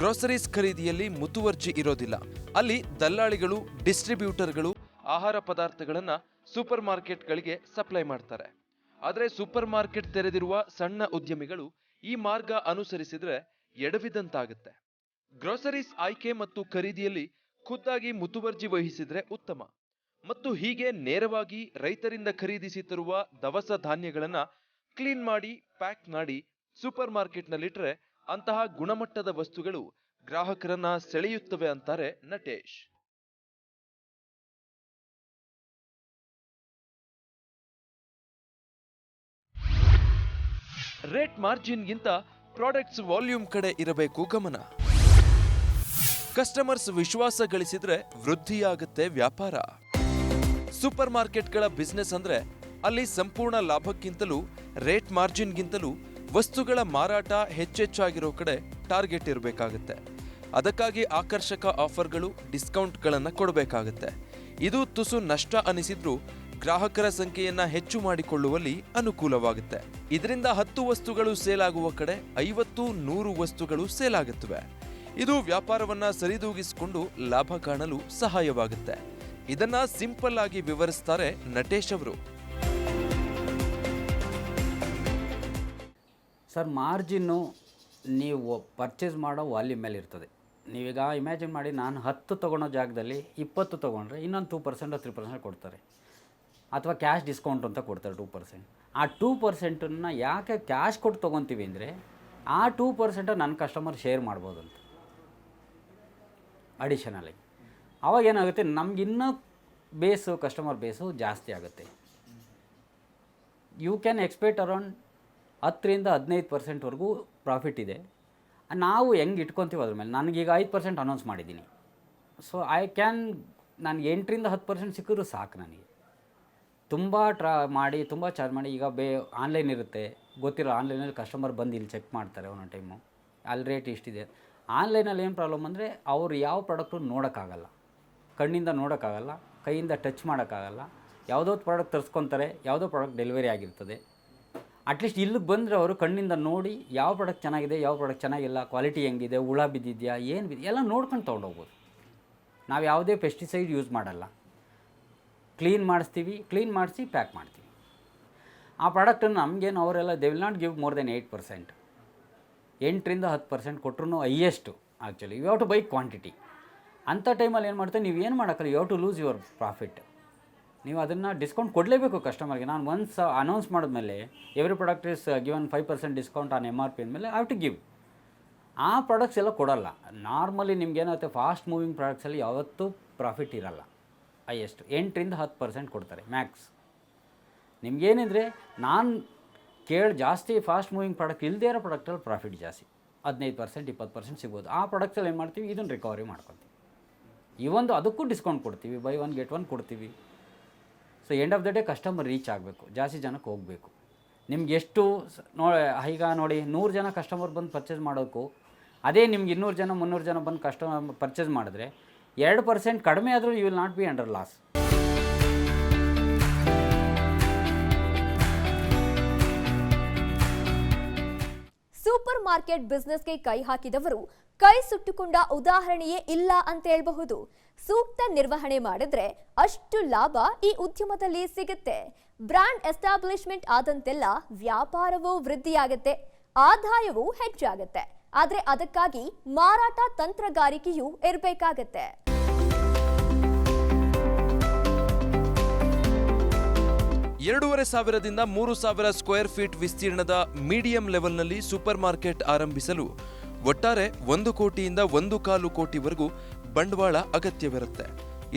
ಗ್ರೋಸರೀಸ್ ಖರೀದಿಯಲ್ಲಿ ಮುತುವರ್ಜಿ ಇರೋದಿಲ್ಲ. ಅಲ್ಲಿ ದಲ್ಲಾಳಿಗಳು ಡಿಸ್ಟ್ರಿಬ್ಯೂಟರ್ಗಳು ಆಹಾರ ಪದಾರ್ಥಗಳನ್ನು ಸೂಪರ್ ಮಾರ್ಕೆಟ್ಗಳಿಗೆ ಸಪ್ಲೈ ಮಾಡ್ತಾರೆ. ಆದರೆ ಸೂಪರ್ ಮಾರ್ಕೆಟ್ ತೆರೆದಿರುವ ಸಣ್ಣ ಉದ್ಯಮಿಗಳು ಈ ಮಾರ್ಗ ಅನುಸರಿಸಿದ್ರೆ ಎಡವಿದಂತಾಗುತ್ತೆ. ಗ್ರೋಸರೀಸ್ ಆಯ್ಕೆ ಮತ್ತು ಖರೀದಿಯಲ್ಲಿ ಖುದ್ದಾಗಿ ಮುತುವರ್ಜಿ ವಹಿಸಿದ್ರೆ ಉತ್ತಮ. ಮತ್ತು ಹೀಗೆ ನೇರವಾಗಿ ರೈತರಿಂದ ಖರೀದಿಸಿ ತರುವ ದವಸ ಧಾನ್ಯಗಳನ್ನು ಕ್ಲೀನ್ ಮಾಡಿ ಪ್ಯಾಕ್ ಮಾಡಿ ಸೂಪರ್ ಮಾರ್ಕೆಟ್ನಲ್ಲಿಟ್ಟರೆ ಅಂತಹ ಗುಣಮಟ್ಟದ ವಸ್ತುಗಳು ಗ್ರಾಹಕರನ್ನ ಸೆಳೆಯುತ್ತವೆ ಅಂತಾರೆ ನಟೇಶ್. ರೇಟ್ ಮಾರ್ಜಿನ್ಗಿಂತ ಪ್ರಾಡಕ್ಟ್ಸ್ ವಾಲ್ಯೂಮ್ ಕಡೆ ಇರಬೇಕು ಗಮನ. ಕಸ್ಟಮರ್ಸ್ ವಿಶ್ವಾಸ ಗಳಿಸಿದ್ರೆ ವೃದ್ಧಿಯಾಗುತ್ತೆ ವ್ಯಾಪಾರ. ಸೂಪರ್ ಮಾರ್ಕೆಟ್ಗಳ ಬಿಸ್ನೆಸ್ ಅಂದರೆ ಅಲ್ಲಿ ಸಂಪೂರ್ಣ ಲಾಭಕ್ಕಿಂತಲೂ ರೇಟ್ ಮಾರ್ಜಿನ್ಗಿಂತಲೂ ವಸ್ತುಗಳ ಮಾರಾಟ ಹೆಚ್ಚೆಚ್ಚಾಗಿರೋ ಕಡೆ ಟಾರ್ಗೆಟ್ ಇರಬೇಕಾಗುತ್ತೆ. ಅದಕ್ಕಾಗಿ ಆಕರ್ಷಕ ಆಫರ್ಗಳು ಡಿಸ್ಕೌಂಟ್ಗಳನ್ನು ಕೊಡಬೇಕಾಗುತ್ತೆ. ಇದು ತುಸು ನಷ್ಟ ಅನಿಸಿದ್ರೂ ಗ್ರಾಹಕರ ಸಂಖ್ಯೆಯನ್ನು ಹೆಚ್ಚು ಮಾಡಿಕೊಳ್ಳುವಲ್ಲಿ ಅನುಕೂಲವಾಗುತ್ತೆ. ಇದರಿಂದ ಹತ್ತು ವಸ್ತುಗಳು ಸೇಲ್ ಆಗುವ ಕಡೆ ಐವತ್ತು, ನೂರು ವಸ್ತುಗಳು ಸೇಲ್ ಆಗುತ್ತವೆ. ಇದು ವ್ಯಾಪಾರವನ್ನ ಸರಿದೂಗಿಸಿಕೊಂಡು ಲಾಭ ಕಾಣಲು ಸಹಾಯವಾಗುತ್ತೆ. ಇದನ್ನ ಸಿಂಪಲ್ ಆಗಿ ವಿವರಿಸ್ತಾರೆ ನಟೇಶ್ ಅವರು. ಸರ್, ಮಾರ್ಜಿನ್ನು ನೀವು ಪರ್ಚೇಸ್ ಮಾಡೋ ವಾಲ್ಯೂಮ್ ಮೇಲೆ ಇರ್ತದೆ. ನೀವೀಗ ಇಮ್ಯಾಜಿನ್ ಮಾಡಿ ನಾನು ಹತ್ತು ತೊಗೊಳೋ ಜಾಗದಲ್ಲಿ ಇಪ್ಪತ್ತು ತೊಗೊಂಡ್ರೆ ಇನ್ನೊಂದು ಟೂ ಪರ್ಸೆಂಟ್ ತ್ರೀ ಪರ್ಸೆಂಟ್ ಕೊಡ್ತಾರೆ. ಅಥವಾ ಕ್ಯಾಶ್ ಡಿಸ್ಕೌಂಟ್ ಅಂತ ಕೊಡ್ತಾರೆ ಟೂ ಪರ್ಸೆಂಟ್ ಆ ಟೂ ಪರ್ಸೆಂಟನ್ನು ಯಾಕೆ ಕ್ಯಾಶ್ ಕೊಟ್ಟು ತೊಗೊತೀವಿ ಅಂದರೆ ಆ ಟೂ ಪರ್ಸೆಂಟು ನನ್ನ ಕಸ್ಟಮರ್ ಶೇರ್ ಮಾಡ್ಬೋದು ಅಂತ. ಅಡಿಷನಲಿ ಅವಾಗ ಏನಾಗುತ್ತೆ, ನಮಗಿನ್ನೂ ಬೇಸು ಕಸ್ಟಮರ್ ಬೇಸು ಜಾಸ್ತಿ ಆಗುತ್ತೆ. ಯು ಕ್ಯಾನ್ ಎಕ್ಸ್ಪೆಕ್ಟ್ ಅರೌಂಡ್ ಹತ್ತರಿಂದ ಹದಿನೈದು ಪರ್ಸೆಂಟ್ವರೆಗೂ ಪ್ರಾಫಿಟ್ ಇದೆ. ನಾವು ಹೆಂಗೆ ಇಟ್ಕೊತೀವಿ ಅದ್ರ ಮೇಲೆ. ನನಗೀಗ ಐದು ಪರ್ಸೆಂಟ್ ಅನೌನ್ಸ್ ಮಾಡಿದ್ದೀನಿ. ಸೊ ಐ ಕ್ಯಾನ್ ನನಗೆ ಎಂಟರಿಂದ ಹತ್ತು ಪರ್ಸೆಂಟ್ ಸಿಕ್ಕಿದ್ರು ಸಾಕು ನನಗೆ. ತುಂಬ ಟ್ರಾ ಮಾಡಿ, ತುಂಬ ಚಾರ್ಜ್ ಮಾಡಿ, ಈಗ ಬೇ ಆನ್ಲೈನ್ ಇರುತ್ತೆ. ಗೊತ್ತಿರೋ ಆನ್ಲೈನಲ್ಲಿ ಕಸ್ಟಮರ್ ಬಂದು ಇಲ್ಲಿ ಚೆಕ್ ಮಾಡ್ತಾರೆ ಒಂದೊಂದು ಟೈಮು ಅಲ್ಲಿ ರೇಟ್ ಇಷ್ಟಿದೆ. ಆನ್ಲೈನಲ್ಲಿ ಏನು ಪ್ರಾಬ್ಲಮ್ ಅಂದರೆ, ಅವ್ರು ಯಾವ ಪ್ರಾಡಕ್ಟು ನೋಡೋಕ್ಕಾಗಲ್ಲ. ಕಣ್ಣಿಂದ ನೋಡೋಕ್ಕಾಗಲ್ಲ, ಕೈಯಿಂದ ಟಚ್ ಮಾಡೋಕ್ಕಾಗಲ್ಲ. ಯಾವುದೋ ಪ್ರಾಡಕ್ಟ್ ತರಿಸ್ಕೊತಾರೆ, ಯಾವುದೋ ಪ್ರಾಡಕ್ಟ್ ಡೆಲಿವರಿ ಆಗಿರ್ತದೆ. ಅಟ್ಲೀಸ್ಟ್ ಇಲ್ಲಿಗೆ ಬಂದರೆ ಅವರು ಕಣ್ಣಿಂದ ನೋಡಿ ಯಾವ ಪ್ರಾಡಕ್ಟ್ ಚೆನ್ನಾಗಿದೆ, ಯಾವ ಪ್ರಾಡಕ್ಟ್ ಚೆನ್ನಾಗಿಲ್ಲ ಕ್ವಾಲಿಟಿ ಹೆಂಗಿದೆ, ಹುಳ ಬಿದ್ದಿದೆಯಾ, ಏನು ಬಿದ್ದು ಎಲ್ಲ ನೋಡ್ಕೊಂಡು ತೊಗೊಂಡೋಗ್ಬೋದು. ನಾವು ಯಾವುದೇ ಪೆಸ್ಟಿಸೈಡ್ ಯೂಸ್ ಮಾಡಲ್ಲ. ಕ್ಲೀನ್ ಮಾಡಿಸ್ತೀವಿ ಕ್ಲೀನ್ ಮಾಡಿಸಿ ಪ್ಯಾಕ್ ಮಾಡ್ತೀವಿ. ಆ ಪ್ರಾಡಕ್ಟನ್ನು ನಮಗೇನು ಅವರೆಲ್ಲ they will not give more than eight percent ಎಂಟರಿಂದ ಹತ್ತು ಪರ್ಸೆಂಟ್ ಕೊಟ್ಟರು highest actually you have to buy quantity ಅಂಥ ಟೈಮಲ್ಲಿ ಏನು ಮಾಡ್ತಾರೆ? ನೀವು ಏನು ಮಾಡೋಕ್ಕಲ್ಲ? You have to lose your profit ನೀವು ಅದನ್ನು ಡಿಸ್ಕೌಂಟ್ ಕೊಡಲೇಬೇಕು ಕಸ್ಟಮರ್ಗೆ ನಾನು ಒನ್ಸ್ ಅನೌನ್ಸ್ ಮಾಡಿದ್ಮೇಲೆ every product is given five percent discount on M R P ಅಂದಮೇಲೆ ಐ ಟು ಗಿವ್ ಆ ಪ್ರಾಡಕ್ಟ್ಸ್ ಎಲ್ಲ ಕೊಡಲ್ಲ. ನಾರ್ಮಲಿ ನಿಮ್ಗೇನಾಗುತ್ತೆ ಫಾಸ್ಟ್ ಮೂವಿಂಗ್ ಪ್ರಾಡಕ್ಟ್ಸಲ್ಲಿ ಯಾವತ್ತೂ ಪ್ರಾಫಿಟ್ ಇರಲ್ಲ. ಹೈಯೆಸ್ಟ್ ಎಂಟರಿಂದ ಹತ್ತು ಪರ್ಸೆಂಟ್ ಕೊಡ್ತಾರೆ ಮ್ಯಾಕ್ಸ್ ನಿಮ್ಗೇನಿದ್ರೆ ನಾನು ಕೇಳಿ ಜಾಸ್ತಿ ಫಾಸ್ಟ್ ಮೂವಿಂಗ್ ಪ್ರಾಡಕ್ಟ್ ಇಲ್ಲದೇ ಇರೋ ಪ್ರಾಡಕ್ಟಲ್ಲಿ ಪ್ರಾಫಿಟ್ ಜಾಸ್ತಿ. ಹದಿನೈದು ಪರ್ಸೆಂಟ್ ಇಪ್ಪತ್ತು ಪರ್ಸೆಂಟ್ ಸಿಗ್ಬೋದು. ಆ ಪ್ರಾಡಕ್ಟ್ಸಲ್ಲಿ ಏನು ಮಾಡ್ತೀವಿ? ಇದನ್ನು ರಿಕವರಿ ಮಾಡ್ಕೊತೀವಿ ಈ ಒಂದು ಅದಕ್ಕೂ ಡಿಸ್ಕೌಂಟ್ ಕೊಡ್ತೀವಿ ಬೈ ಒನ್ ಗೆಟ್ ಒನ್ ಕೊಡ್ತೀವಿ. So end of the day customer reach ಆಗಬೇಕು, ಜಾಸ್ತಿ ಜನಕ್ಕೆ ಹೋಗಬೇಕು. ನಿಮ್ಗೆ ಎಷ್ಟು ನೋ, ಈಗ ನೋಡಿ, ನೂರು ಜನ ಕಸ್ಟಮರ್ ಬಂದು ಪರ್ಚೇಸ್ ಮಾಡೋಕ್ಕೂ ಅದೇ ನಿಮ್ಗೆ ಇನ್ನೂರು ಜನ, ಮುನ್ನೂರು ಜನ ಬಂದು ಕಸ್ಟಮರ್ ಪರ್ಚೇಸ್ ಮಾಡಿದ್ರೆ ಎರಡು ಪರ್ಸೆಂಟ್ ಕಡಿಮೆ ಆದರೂ you will not be under loss supermarket ಬಿಸ್ನೆಸ್ಗೆ ಕೈ ಹಾಕಿದವರು ಕೈ ಸುಟ್ಟುಕೊಂಡ ಉದಾಹರಣೆಯೇ ಇಲ್ಲ ಅಂತ ಹೇಳ್ಬಹುದು. ಸೂಕ್ತ ನಿರ್ವಹಣೆ ಮಾಡಿದ್ರೆ ಅಷ್ಟು ಲಾಭ ಈ ಉದ್ಯಮದಲ್ಲಿ ಸಿಗುತ್ತೆ. ಬ್ರ್ಯಾಂಡ್ ಎಸ್ಟಾಬ್ಲಿಷ್ಮೆಂಟ್ ಆದಂತೆಲ್ಲ ವ್ಯಾಪಾರವೂ ವೃದ್ಧಿಯಾಗುತ್ತೆ. ಆದಾಯವೂ ಹೆಚ್ಚಾಗುತ್ತೆ. ಆದ್ರೆ ಅದಕ್ಕಾಗಿ ಮಾರಾಟ ತಂತ್ರಗಾರಿಕೆಯೂ ಇರಬೇಕಾಗತ್ತೆ. ಎರಡೂವರೆ ಸಾವಿರದಿಂದ ಮೂರು ಸಾವಿರ ಸ್ಕ್ವೇರ್ ಫೀಟ್ ವಿಸ್ತೀರ್ಣದ ಮೀಡಿಯಂ ಲೆವೆಲ್ನಲ್ಲಿ ಸೂಪರ್ ಮಾರ್ಕೆಟ್ ಆರಂಭಿಸಲು ಒಟ್ಟಾರೆ ಒಂದು ಕೋಟಿಯಿಂದ ಒಂದು ಕಾಲು ಕೋಟಿವರೆಗೂ ಬಂಡವಾಳ ಅಗತ್ಯವಿರುತ್ತೆ.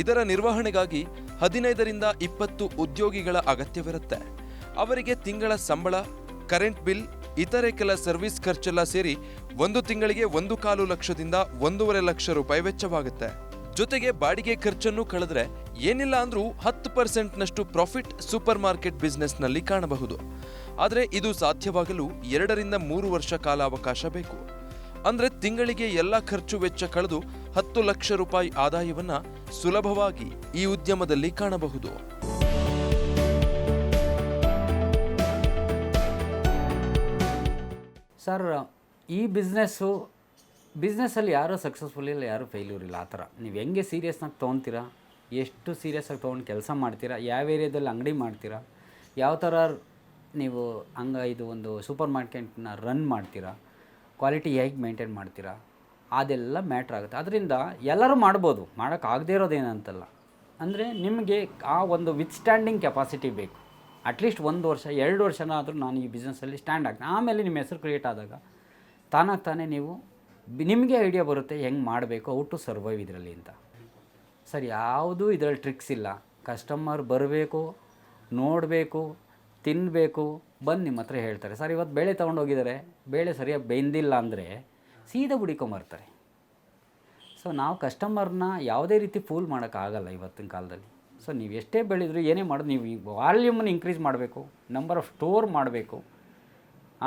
ಇದರ ನಿರ್ವಹಣೆಗಾಗಿ ಹದಿನೈದರಿಂದ ಇಪ್ಪತ್ತು ಉದ್ಯೋಗಿಗಳ ಅಗತ್ಯವಿರುತ್ತೆ. ಅವರಿಗೆ ತಿಂಗಳ ಸಂಬಳ, ಕರೆಂಟ್ ಬಿಲ್, ಇತರೆ ಕೆಲ ಸರ್ವಿಸ್ ಖರ್ಚೆಲ್ಲ ಸೇರಿ ಒಂದು ತಿಂಗಳಿಗೆ ಒಂದು ಕಾಲು ಲಕ್ಷದಿಂದ ಒಂದೂವರೆ ಲಕ್ಷ ರೂಪಾಯಿ ವೆಚ್ಚವಾಗುತ್ತೆ. ಜೊತೆಗೆ ಬಾಡಿಗೆ ಖರ್ಚನ್ನು ಕಳೆದ್ರೆ ಏನಿಲ್ಲ ಅಂದ್ರೂ ಹತ್ತು ಪರ್ಸೆಂಟ್ನಷ್ಟು ಪ್ರಾಫಿಟ್ ಸೂಪರ್ ಮಾರ್ಕೆಟ್ ಬಿಸ್ನೆಸ್ನಲ್ಲಿ ಕಾಣಬಹುದು. ಆದರೆ ಇದು ಸಾಧ್ಯವಾಗಲು ಎರಡರಿಂದ ಮೂರು ವರ್ಷ ಕಾಲಾವಕಾಶ ಬೇಕು. ಅಂದ್ರೆ ತಿಂಗಳಿಗೆ ಎಲ್ಲ ಖರ್ಚು ವೆಚ್ಚ ಕಳೆದು ಹತ್ತು ಲಕ್ಷ ರೂಪಾಯಿ ಆದಾಯವನ್ನ ಸುಲಭವಾಗಿ ಈ ಉದ್ಯಮದಲ್ಲಿ ಕಾಣಬಹುದು. ಸರ್, ಈ ಬಿಸ್ನೆಸ್ಸು, ಬಿಸ್ನೆಸ್ಸಲ್ಲಿ ಯಾರೂ ಸಕ್ಸಸ್ಫುಲ್ ಇಲ್ಲ, ಯಾರೂ ಫೇಲ್ಯೂರ್ ಇಲ್ಲ, ಆ ಥರ. ನೀವು ಹೆಂಗೆ ಸೀರಿಯಸ್ನಾಗಿ ತೊಗೊತೀರಾ? ಎಷ್ಟು ಸೀರಿಯಸ್ಸಾಗಿ ತೊಗೊಂಡು ಕೆಲಸ ಮಾಡ್ತೀರಾ? ಯಾವ ಏರಿಯಾದಲ್ಲಿ ಅಂಗಡಿ ಮಾಡ್ತೀರಾ? ಯಾವ ಥರ ನೀವು ಹಂಗ ಇದು ಒಂದು ಸೂಪರ್ ಮಾರ್ಕೆಟ್ನ ರನ್ ಮಾಡ್ತೀರಾ? ಕ್ವಾಲಿಟಿ ಹೇಗೆ ಮೇಂಟೈನ್ ಮಾಡ್ತೀರಾ? ಅದೆಲ್ಲ ಮ್ಯಾಟ್ರ್ ಆಗುತ್ತೆ. ಅದರಿಂದ ಎಲ್ಲರೂ ಮಾಡ್ಬೋದು. ಮಾಡೋಕ್ಕಾಗದೇ ಇರೋದೇನಂತಲ್ಲ. ಅಂದರೆ ನಿಮಗೆ ಆ ಒಂದು ವಿತ್ ಸ್ಟ್ಯಾಂಡಿಂಗ್ ಕೆಪಾಸಿಟಿ ಬೇಕು ಅಟ್ಲೀಸ್ಟ್ ಒಂದು ವರ್ಷ, ಎರಡು ವರ್ಷನಾದರೂ ನಾನು ಈ ಬಿಸ್ನೆಸ್ಸಲ್ಲಿ ಸ್ಟ್ಯಾಂಡ್ ಆಗ್ತೀನಿ. ಆಮೇಲೆ ನಿಮ್ಮ ಹೆಸರು ಕ್ರಿಯೇಟ್ ಆದಾಗ ತಾನಾಗಿ ತಾನೇ ನೀವು ನಿಮಗೆ ಐಡಿಯಾ ಬರುತ್ತೆ ಹೆಂಗೆ ಮಾಡಬೇಕು ಔಟ್ ಟು ಸರ್ವೈವ್ ಇದರಲ್ಲಿ ಅಂತ. ಸರ್, ಯಾವುದೂ ಇದರಲ್ಲಿ ಟ್ರಿಕ್ಸ್ ಇಲ್ಲ. ಕಸ್ಟಮರ್ ಬರಬೇಕು, ನೋಡಬೇಕು ತಿನ್ನಬೇಕು ಬಂದು ನಿಮ್ಮ ಹತ್ರ ಹೇಳ್ತಾರೆ, ಸರ್, ಇವತ್ತು ಬೇಳೆ ತೊಗೊಂಡೋಗಿದ್ದಾರೆ ಬೇಳೆ ಸರಿಯಾಗಿ ಬೆಂದಿಲ್ಲ ಅಂದರೆ ಸೀದಾ ಹುಡಿಕೊಂಬರ್ತಾರೆ ಸೊ ನಾವು ಕಸ್ಟಮರ್ನ ಯಾವುದೇ ರೀತಿ ಫೂಲ್ ಮಾಡೋಕ್ಕಾಗಲ್ಲ ಇವತ್ತಿನ ಕಾಲದಲ್ಲಿ. ಸೊ ನೀವು ಎಷ್ಟೇ ಬೆಳೆದ್ರು ಏನೇ ಮಾಡೋದು, ನೀವು ವಾಲ್ಯೂಮನ್ನು ಇನ್ಕ್ರೀಸ್ ಮಾಡಬೇಕು ನಂಬರ್ ಆಫ್ ಸ್ಟೋರ್ ಮಾಡಬೇಕು,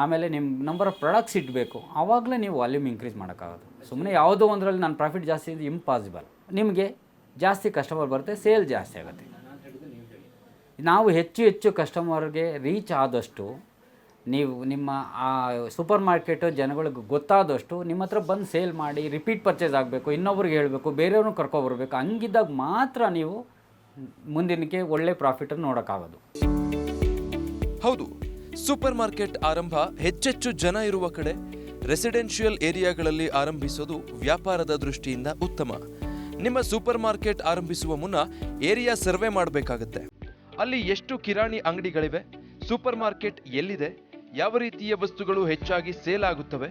ಆಮೇಲೆ ನಿಮ್ಮ ನಂಬರ್ ಆಫ್ ಪ್ರಾಡಕ್ಟ್ಸ್ ಇಡಬೇಕು ಆವಾಗಲೇ ನೀವು ವಾಲ್ಯೂಮ್ ಇನ್ಕ್ರೀಸ್ ಮಾಡೋಕ್ಕಾಗೋದು ಸುಮ್ಮನೆ ಯಾವುದೋ ಒಂದರಲ್ಲಿ ನಾನು ಪ್ರಾಫಿಟ್ ಜಾಸ್ತಿ ಇದೆ ಇಂಪಾಸಿಬಲ್ ನಿಮಗೆ ಜಾಸ್ತಿ ಕಸ್ಟಮರ್ ಬರುತ್ತೆ ಸೇಲ್ ಜಾಸ್ತಿ ಆಗುತ್ತೆ. ನಾವು ಹೆಚ್ಚು ಹೆಚ್ಚು ಕಸ್ಟಮರ್ಗೆ ರೀಚ್ ಆದಷ್ಟು, ನೀವು ನಿಮ್ಮ ಆ ಸೂಪರ್ ಮಾರ್ಕೆಟು ಜನಗಳಿಗೆ ಗೊತ್ತಾದಷ್ಟು ನಿಮ್ಮ ಹತ್ರ ಬಂದು ಸೇಲ್ ಮಾಡಿ ರಿಪೀಟ್ ಪರ್ಚೇಸ್ ಆಗಬೇಕು, ಇನ್ನೊಬ್ರಿಗೆ ಹೇಳಬೇಕು, ಬೇರೆಯವ್ರನ್ನ ಕರ್ಕೊಬರ್ಬೇಕು ಹಂಗಿದ್ದಾಗ ಮಾತ್ರ ನೀವು ಮುಂದಿನಕ್ಕೆ ಒಳ್ಳೆ ಪ್ರಾಫಿಟನ್ನು ನೋಡೋಕ್ಕಾಗೋದು. ಹೌದು ಸೂಪರ್ ಮಾರ್ಕೆಟ್ ಆರಂಭ ಹೆಚ್ಚೆಚ್ಚು ಜನ ಇರುವ ಕಡೆ ರೆಸಿಡೆನ್ಷಿಯಲ್ ಏರಿಯಾಗಳಲ್ಲಿ ಆರಂಭಿಸೋದು ವ್ಯಾಪಾರದ ದೃಷ್ಟಿಯಿಂದ ಉತ್ತಮ. ನಿಮ್ಮ ಸೂಪರ್ ಮಾರ್ಕೆಟ್ ಆರಂಭಿಸುವ ಮುನ್ನ ಏರಿಯಾ ಸರ್ವೆ ಮಾಡಬೇಕಾಗತ್ತೆ. ಅಲ್ಲಿ ಎಷ್ಟು ಕಿರಾಣಿ ಅಂಗಡಿಗಳಿವೆ? ಸೂಪರ್ ಮಾರ್ಕೆಟ್ ಎಲ್ಲಿದೆ? ಯಾವ ರೀತಿಯ ವಸ್ತುಗಳು ಹೆಚ್ಚಾಗಿ ಸೇಲ್ ಆಗುತ್ತವೆ?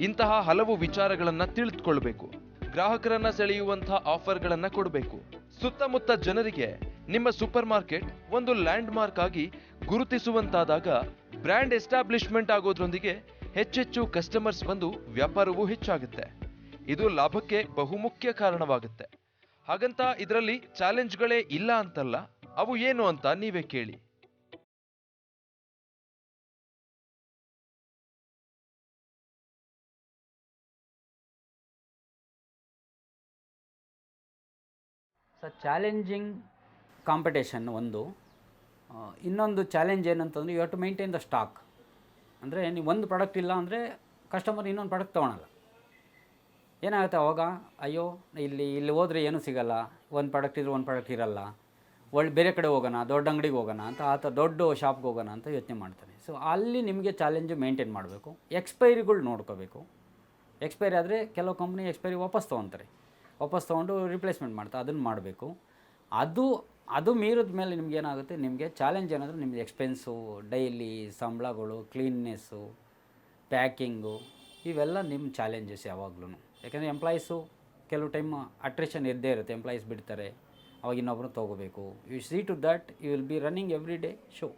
ಇಂತಹ ಹಲವು ವಿಚಾರಗಳನ್ನು ತಿಳಿದುಕೊಳ್ಬೇಕು. ಗ್ರಾಹಕರನ್ನ ಸೆಳೆಯುವಂತಹ ಆಫರ್ಗಳನ್ನ ಕೊಡಬೇಕು. ಸುತ್ತಮುತ್ತ ಜನರಿಗೆ ನಿಮ್ಮ ಸೂಪರ್ ಮಾರ್ಕೆಟ್ ಒಂದು ಲ್ಯಾಂಡ್ ಮಾರ್ಕ್ ಆಗಿ ಗುರುತಿಸುವಂತಾದಾಗ ಬ್ರ್ಯಾಂಡ್ ಎಸ್ಟಾಬ್ಲಿಷ್ಮೆಂಟ್ ಆಗೋದ್ರೊಂದಿಗೆ ಹೆಚ್ಚೆಚ್ಚು ಕಸ್ಟಮರ್ಸ್ ಬಂದು ವ್ಯಾಪಾರವೂ ಹೆಚ್ಚಾಗುತ್ತೆ. ಇದು ಲಾಭಕ್ಕೆ ಬಹುಮುಖ್ಯ ಕಾರಣವಾಗುತ್ತೆ. ಹಾಗಂತ ಇದರಲ್ಲಿ ಚಾಲೆಂಜ್ಗಳೇ ಇಲ್ಲ ಅಂತಲ್ಲ. ಅವು ಏನು ಅಂತ ನೀವೇ ಕೇಳಿ. ಸೊ ಚಾಲೆಂಜಿಂಗ್ ಕಾಂಪಿಟೇಷನ್ ಒಂದು. ಇನ್ನೊಂದು ಚಾಲೆಂಜ್ ಏನಂತಂದರೆ you have to maintain the stock ಅಂದರೆ ನೀವು ಒಂದು ಪ್ರಾಡಕ್ಟ್ ಇಲ್ಲ ಅಂದರೆ ಕಸ್ಟಮರ್ ಇನ್ನೊಂದು ಪ್ರಾಡಕ್ಟ್ ತೊಗೊಳಲ್ಲ. ಏನಾಗುತ್ತೆ ಅವಾಗ? ಅಯ್ಯೋ, ಇಲ್ಲಿ ಇಲ್ಲಿ ಹೋದರೆ ಏನೂ ಸಿಗಲ್ಲ. ಒಂದು ಪ್ರಾಡಕ್ಟ್ ಇದ್ರೆ ಒಂದು ಪ್ರಾಡಕ್ಟ್ ಇರಲ್ಲ. ಒಳ್ಳೆ ಬೇರೆ ಕಡೆ ಹೋಗೋಣ, ದೊಡ್ಡ ಅಂಗಡಿಗೆ ಹೋಗೋಣ ಅಂತ ಆತ ದೊಡ್ಡ ಶಾಪ್ಗೆ ಹೋಗೋಣ ಅಂತ ಯೋಚನೆ ಮಾಡ್ತಾನೆ. ಸೊ ಅಲ್ಲಿ ನಿಮಗೆ ಚಾಲೆಂಜು ಮೇಂಟೈನ್ ಮಾಡಬೇಕು. ಎಕ್ಸ್ಪೈರಿಗಳು ನೋಡ್ಕೋಬೇಕು. ಎಕ್ಸ್ಪೈರಿ ಆದರೆ ಕೆಲವು ಕಂಪ್ನಿ ಎಕ್ಸ್ಪೈರಿ ವಾಪಸ್ ತೊಗೊತಾರೆ. ವಾಪಸ್ ತೊಗೊಂಡು ರಿಪ್ಲೇಸ್ಮೆಂಟ್ ಮಾಡ್ತಾ ಅದನ್ನು ಮಾಡಬೇಕು. ಅದು ಅದು ಮೀರಿದ ಮೇಲೆ ನಿಮ್ಗೆ ಏನಾಗುತ್ತೆ? ನಿಮಗೆ ಚಾಲೆಂಜ್ ಏನಾದರೂ ನಿಮ್ಗೆ ಎಕ್ಸ್ಪೆನ್ಸು ಡೈಲಿ ಸಂಬಳಗಳು ಕ್ಲೀನ್ನೆಸ್ಸು ಪ್ಯಾಕಿಂಗು ಇವೆಲ್ಲ ನಿಮ್ಮ ಚಾಲೆಂಜಸ್ ಯಾವಾಗ್ಲೂ ಯಾಕೆಂದರೆ ಎಂಪ್ಲಾಯೀಸು ಕೆಲವು ಟೈಮ್ ಅಟ್ರೇಷನ್ ಇದ್ದೇ ಇರುತ್ತೆ. ಎಂಪ್ಲಾಯೀಸ್ ಬಿಡ್ತಾರೆ. ಅವಾಗ ಇನ್ನೊಬ್ಬರು ತಗೋಬೇಕು. You see to that you will be running every day show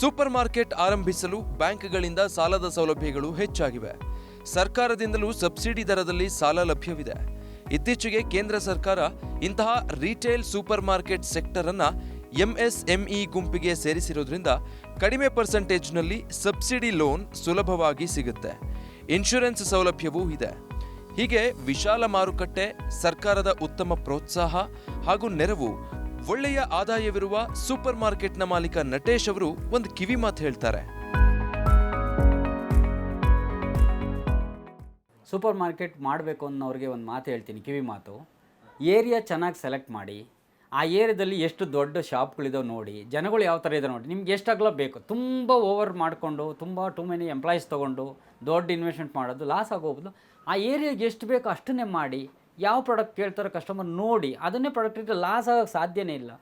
supermarket ಆರಂಭಿಸಲು ಬ್ಯಾಂಕ್ಗಳಿಂದ ಸಾಲದ ಸೌಲಭ್ಯಗಳು ಹೆಚ್ಚಾಗಿವೆ. ಸರ್ಕಾರದಿಂದಲೂ ಸಬ್ಸಿಡಿ ದರದಲ್ಲಿ ಸಾಲ ಲಭ್ಯವಿದೆ. ಇತ್ತೀಚೆಗೆ ಕೇಂದ್ರ ಸರ್ಕಾರ ಇಂತಹ ರೀಟೇಲ್ ಸೂಪರ್ ಮಾರ್ಕೆಟ್ ಸೆಕ್ಟರ್ ಅನ್ನ ಎಂಎಸ್ಎಂಇ ಗುಂಪಿಗೆ ಸೇರಿಸಿರೋದ್ರಿಂದ ಕಡಿಮೆ ಪರ್ಸೆಂಟೇಜ್ನಲ್ಲಿ ಸಬ್ಸಿಡಿ ಲೋನ್ ಸುಲಭವಾಗಿ ಸಿಗುತ್ತೆ. ಇನ್ಶೂರೆನ್ಸ್ ಸೌಲಭ್ಯವೂ ಇದೆ. ಹೀಗೆ ವಿಶಾಲ ಮಾರುಕಟ್ಟೆ, ಸರ್ಕಾರದ ಉತ್ತಮ ಪ್ರೋತ್ಸಾಹ ಹಾಗೂ ನೆರವು, ಒಳ್ಳೆಯ ಆದಾಯವಿರುವ ಸೂಪರ್ ಮಾರ್ಕೆಟ್ನ ಮಾಲೀಕ ನಟೇಶ್ ಅವರು ಒಂದು ಕಿವಿ ಮಾತು ಹೇಳ್ತಾರೆ. ಸೂಪರ್ ಮಾರ್ಕೆಟ್ ಮಾಡಬೇಕು ಅನ್ನೋರಿಗೆ ಒಂದು ಮಾತು ಹೇಳ್ತೀನಿ, ಕಿವಿ ಮಾತು. ಏರಿಯಾ ಚೆನ್ನಾಗಿ ಸೆಲೆಕ್ಟ್ ಮಾಡಿ, ಆ ಏರಿಯಾದಲ್ಲಿ ಎಷ್ಟು ದೊಡ್ಡ ಶಾಪ್ಗಳಿದಾವೆ ನೋಡಿ, ಜನಗಳು ಯಾವ ಥರ ಇದೆ ನೋಡಿ, ನಿಮ್ಗೆ ಎಷ್ಟಾಗಲ ಬೇಕು. ತುಂಬ ಓವರ್ ಮಾಡಿಕೊಂಡು, ತುಂಬ ಟೂ ಮೆನಿ ಎಂಪ್ಲಾಯೀಸ್ ತೊಗೊಂಡು ದೊಡ್ಡ ಇನ್ವೆಸ್ಟ್ಮೆಂಟ್ ಮಾಡೋದು ಲಾಸ್ ಆಗೋಗ್ಬೋದು. ಆ ಏರಿಯಾಗೆ ಎಷ್ಟು ಬೇಕೋ ಅಷ್ಟನ್ನೇ ಮಾಡಿ, ಯಾವ ಪ್ರಾಡಕ್ಟ್ ಕೇಳ್ತಾರೋ ಕಸ್ಟಮರ್ ನೋಡಿ, ಅದನ್ನೇ ಪ್ರಾಡಕ್ಟ್ ಇದ್ದರೆ ಲಾಸ್ ಆಗೋಕ್ಕೆ ಸಾಧ್ಯನೇ ಇಲ್ಲ.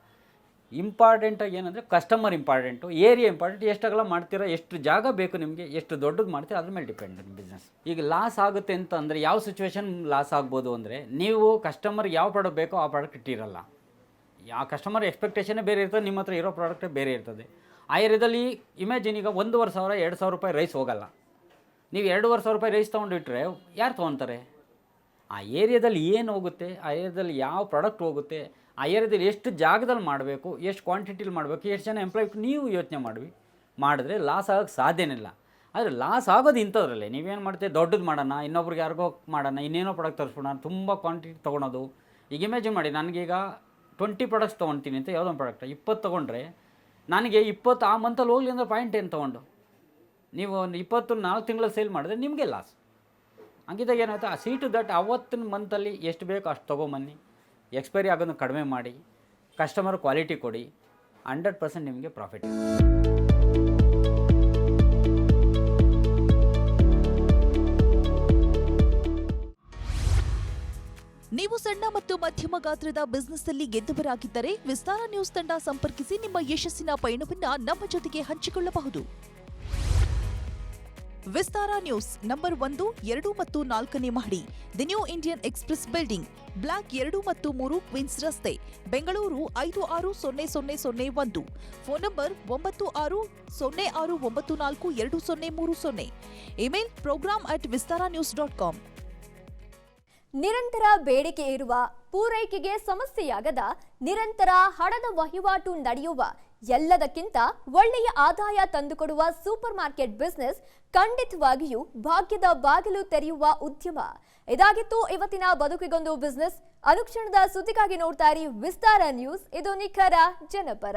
ಇಂಪಾರ್ಟೆಂಟಾಗಿ ಏನಂದರೆ ಕಸ್ಟಮರ್ ಇಂಪಾರ್ಟೆಂಟು ಏರಿಯಾ ಇಂಪಾರ್ಟೆಂಟ್ ಎಷ್ಟಾಗಲ್ಲ ಮಾಡ್ತೀರಾ, ಎಷ್ಟು ಜಾಗ ಬೇಕು ನಿಮಗೆ, ಎಷ್ಟು ದೊಡ್ಡದು ಮಾಡ್ತೀರಾ, ಅದ್ರ ಮೇಲೆ ಡಿಪೆಂಡ್ ನಿಮ್ಮ ಬಿಸ್ನೆಸ್ ಈಗ ಲಾಸ್ ಆಗುತ್ತೆ ಅಂತ ಅಂದರೆ ಯಾವ ಸಿಚುವೇಶನ್ ಲಾಸ್ ಆಗ್ಬೋದು ಅಂದರೆ ನೀವು ಕಸ್ಟಮರ್ ಯಾವ ಪ್ರಾಡಕ್ಟ್ ಬೇಕೋ ಆ ಪ್ರಾಡಕ್ಟ್ ಇಟ್ಟಿರಲ್ಲ. ಆ ಕಸ್ಟಮರ್ ಎಕ್ಸ್ಪೆಕ್ಟೇಷನೇ ಬೇರೆ ಇರ್ತದೆ, ನಿಮ್ಮ ಹತ್ರ ಇರೋ ಪ್ರಾಡಕ್ಟೇ ಬೇರೆ ಇರ್ತದೆ. ಆ ಏರಿಯಾದಲ್ಲಿ ಇಮ್ಯಾಜಿನ್ ಈಗ ಒಂದೂವರೆ ಸಾವಿರ, ಎರಡು ಸಾವಿರ ರೂಪಾಯಿ ರೈಸ್ ಹೋಗಲ್ಲ. ನೀವು ಎರಡೂವರೆ ಸಾವಿರ ರೂಪಾಯಿ ರೈಸ್ ತೊಗೊಂಡಿಟ್ರೆ ಯಾರು ತೊಗೊತಾರೆ ಆ ಏರಿಯಾದಲ್ಲಿ ಏನು ಹೋಗುತ್ತೆ? ಆ ಏರಿಯಾದಲ್ಲಿ ಯಾವ ಪ್ರಾಡಕ್ಟ್ ಹೋಗುತ್ತೆ? ಆ ಏರಿಯಾದಲ್ಲಿ ಎಷ್ಟು ಜಾಗದಲ್ಲಿ ಮಾಡಬೇಕು? ಎಷ್ಟು ಕ್ವಾಂಟಿಟಿಲಿ ಮಾಡಬೇಕು? ಎಷ್ಟು ಜನ ಎಂಪ್ಲಾಯ್ ನೀವು ಯೋಚನೆ ಮಾಡಿ ಮಾಡಿದ್ರೆ ಲಾಸ್ ಆಗೋಕ್ಕೆ ಸಾಧ್ಯನೇ ಇಲ್ಲ. ಆದರೆ ಲಾಸ್ ಆಗೋದು ಇಂಥದ್ರಲ್ಲೇ. ನೀವೇನು ಮಾಡ್ತೀವಿ ದೊಡ್ಡದು ಮಾಡೋಣ, ಇನ್ನೊಬ್ರಿಗೆ ಯಾರಿಗೋ ಮಾಡೋಣ, ಇನ್ನೇನೋ ಪ್ರಾಡಕ್ಟ್ ತರಿಸ್ಬಿಡೋಣ ತುಂಬ ಕ್ವಾಂಟಿಟಿ ತೊಗೊಳೋದು. ಈಗ ಇಮ್ಯಾಜಿನ್ ಮಾಡಿ, ನನಗೀಗ ಟ್ವೆಂಟಿ ಪ್ರಾಡಕ್ಟ್ಸ್ ತೊಗೊಳ್ತೀನಿ ಅಂತ ಯಾವುದೊಂದು ಪ್ರಾಡಕ್ಟ್ ಇಪ್ಪತ್ತು ತೊಗೊಂಡ್ರೆ, ನನಗೆ ಇಪ್ಪತ್ತು ಆ ಮಂತಲ್ಲಿ ಹೋಗಲಿ ಅಂದರೆ ಪಾಯಿಂಟ್ ಏನು ತೊಗೊಂಡು? ನೀವು ಒಂದು ಇಪ್ಪತ್ತು ನಾಲ್ಕು ತಿಂಗಳಲ್ಲಿ ಸೇಲ್ ಮಾಡಿದ್ರೆ ನಿಮಗೆ ಲಾಸ್ ಹಂಗಿದ್ದಾಗ ಏನಾಗುತ್ತೆ ಆ ಸೀಟು ದಟ್ ಅವತ್ತಿನ ಮಂತಲ್ಲಿ ಎಷ್ಟು ಬೇಕೋ ಅಷ್ಟು ತೊಗೊಂಬನ್ನಿ. ಎಕ್ಸ್ಪೈರಿ ಆಗೋದನ್ನು ಕಡಿಮೆ ಮಾಡಿ. ಕಸ್ಟಮರ್ ಕ್ವಾಲಿಟಿ ಕೊಡಿ. ಹಂಡ್ರೆಡ್ ಪರ್ಸೆಂಟ್ ನಿಮಗೆ ಪ್ರಾಫಿಟ್ ನೀವು ಸಣ್ಣ ಮತ್ತು ಮಧ್ಯಮ ಗಾತ್ರದ ಬಿಸ್ನೆಸ್ ಅಲ್ಲಿ ಗೆದ್ದವರಾಗಿದ್ದರೆ ವಿಸ್ತಾರ ನ್ಯೂಸ್ ತಂಡ ಸಂಪರ್ಕಿಸಿ ನಿಮ್ಮ ಯಶಸ್ಸಿನ ಪಯಣವನ್ನ ನಮ್ಮ ಜೊತೆಗೆ ಹಂಚಿಕೊಳ್ಳಬಹುದು. ವಿಸ್ತಾರ ನ್ಯೂಸ್ ನಂಬರ್ ಒಂದು, ಎರಡು ಮತ್ತು ನಾಲ್ಕನೇ ಮಹಡಿ, the New Indian Express building, block ಎರಡು ಮತ್ತು ಮೂರು ಕ್ವೀನ್ಸ್ ರಸ್ತೆ, ಬೆಂಗಳೂರು ಐದು ಆರು ಸೊನ್ನೆ ಸೊನ್ನೆ ಸೊನ್ನೆ ಒಂದು, ಫೋನ್ ನಂಬರ್ ಒಂಬತ್ತು ಆರು ಸೊನ್ನೆ ಆರು ಒಂಬತ್ತು ನಾಲ್ಕು ಎರಡು ಸೊನ್ನೆ ಮೂರು ಸೊನ್ನೆ, email program at Vistara news dot com. ನಿರಂತರ ಬೇಡಿಕೆ ಇರುವ ಪೂರೈಕೆಗೆ ಸಮಸ್ಯೆಯಾಗದ ನಿರಂತರ ಹಣದ ವಹಿವಾಟು ನಡೆಯುವ ಎಲ್ಲದಕ್ಕಿಂತ ಒಳ್ಳೆಯ ಆದಾಯ ತಂದುಕೊಡುವ ಸೂಪರ್ ಮಾರ್ಕೆಟ್ ಬಿಸ್ನೆಸ್ ಖಂಡಿತವಾಗಿಯೂ ಭಾಗ್ಯದ ಬಾಗಿಲು ತೆರೆಯುವ ಉದ್ಯಮ. ಇದಾಗಿತ್ತು ಇವತ್ತಿನ ಬದುಕಿಗೊಂದು ಬಿಸ್ನೆಸ್. ಅನುಕ್ಷಣದ ಸುದ್ದಿಗಾಗಿ ನೋಡ್ತಾ ಇರಿ ವಿಸ್ತಾರ ನ್ಯೂಸ್. ಇದು ನಿಖರ ಜನಪರ.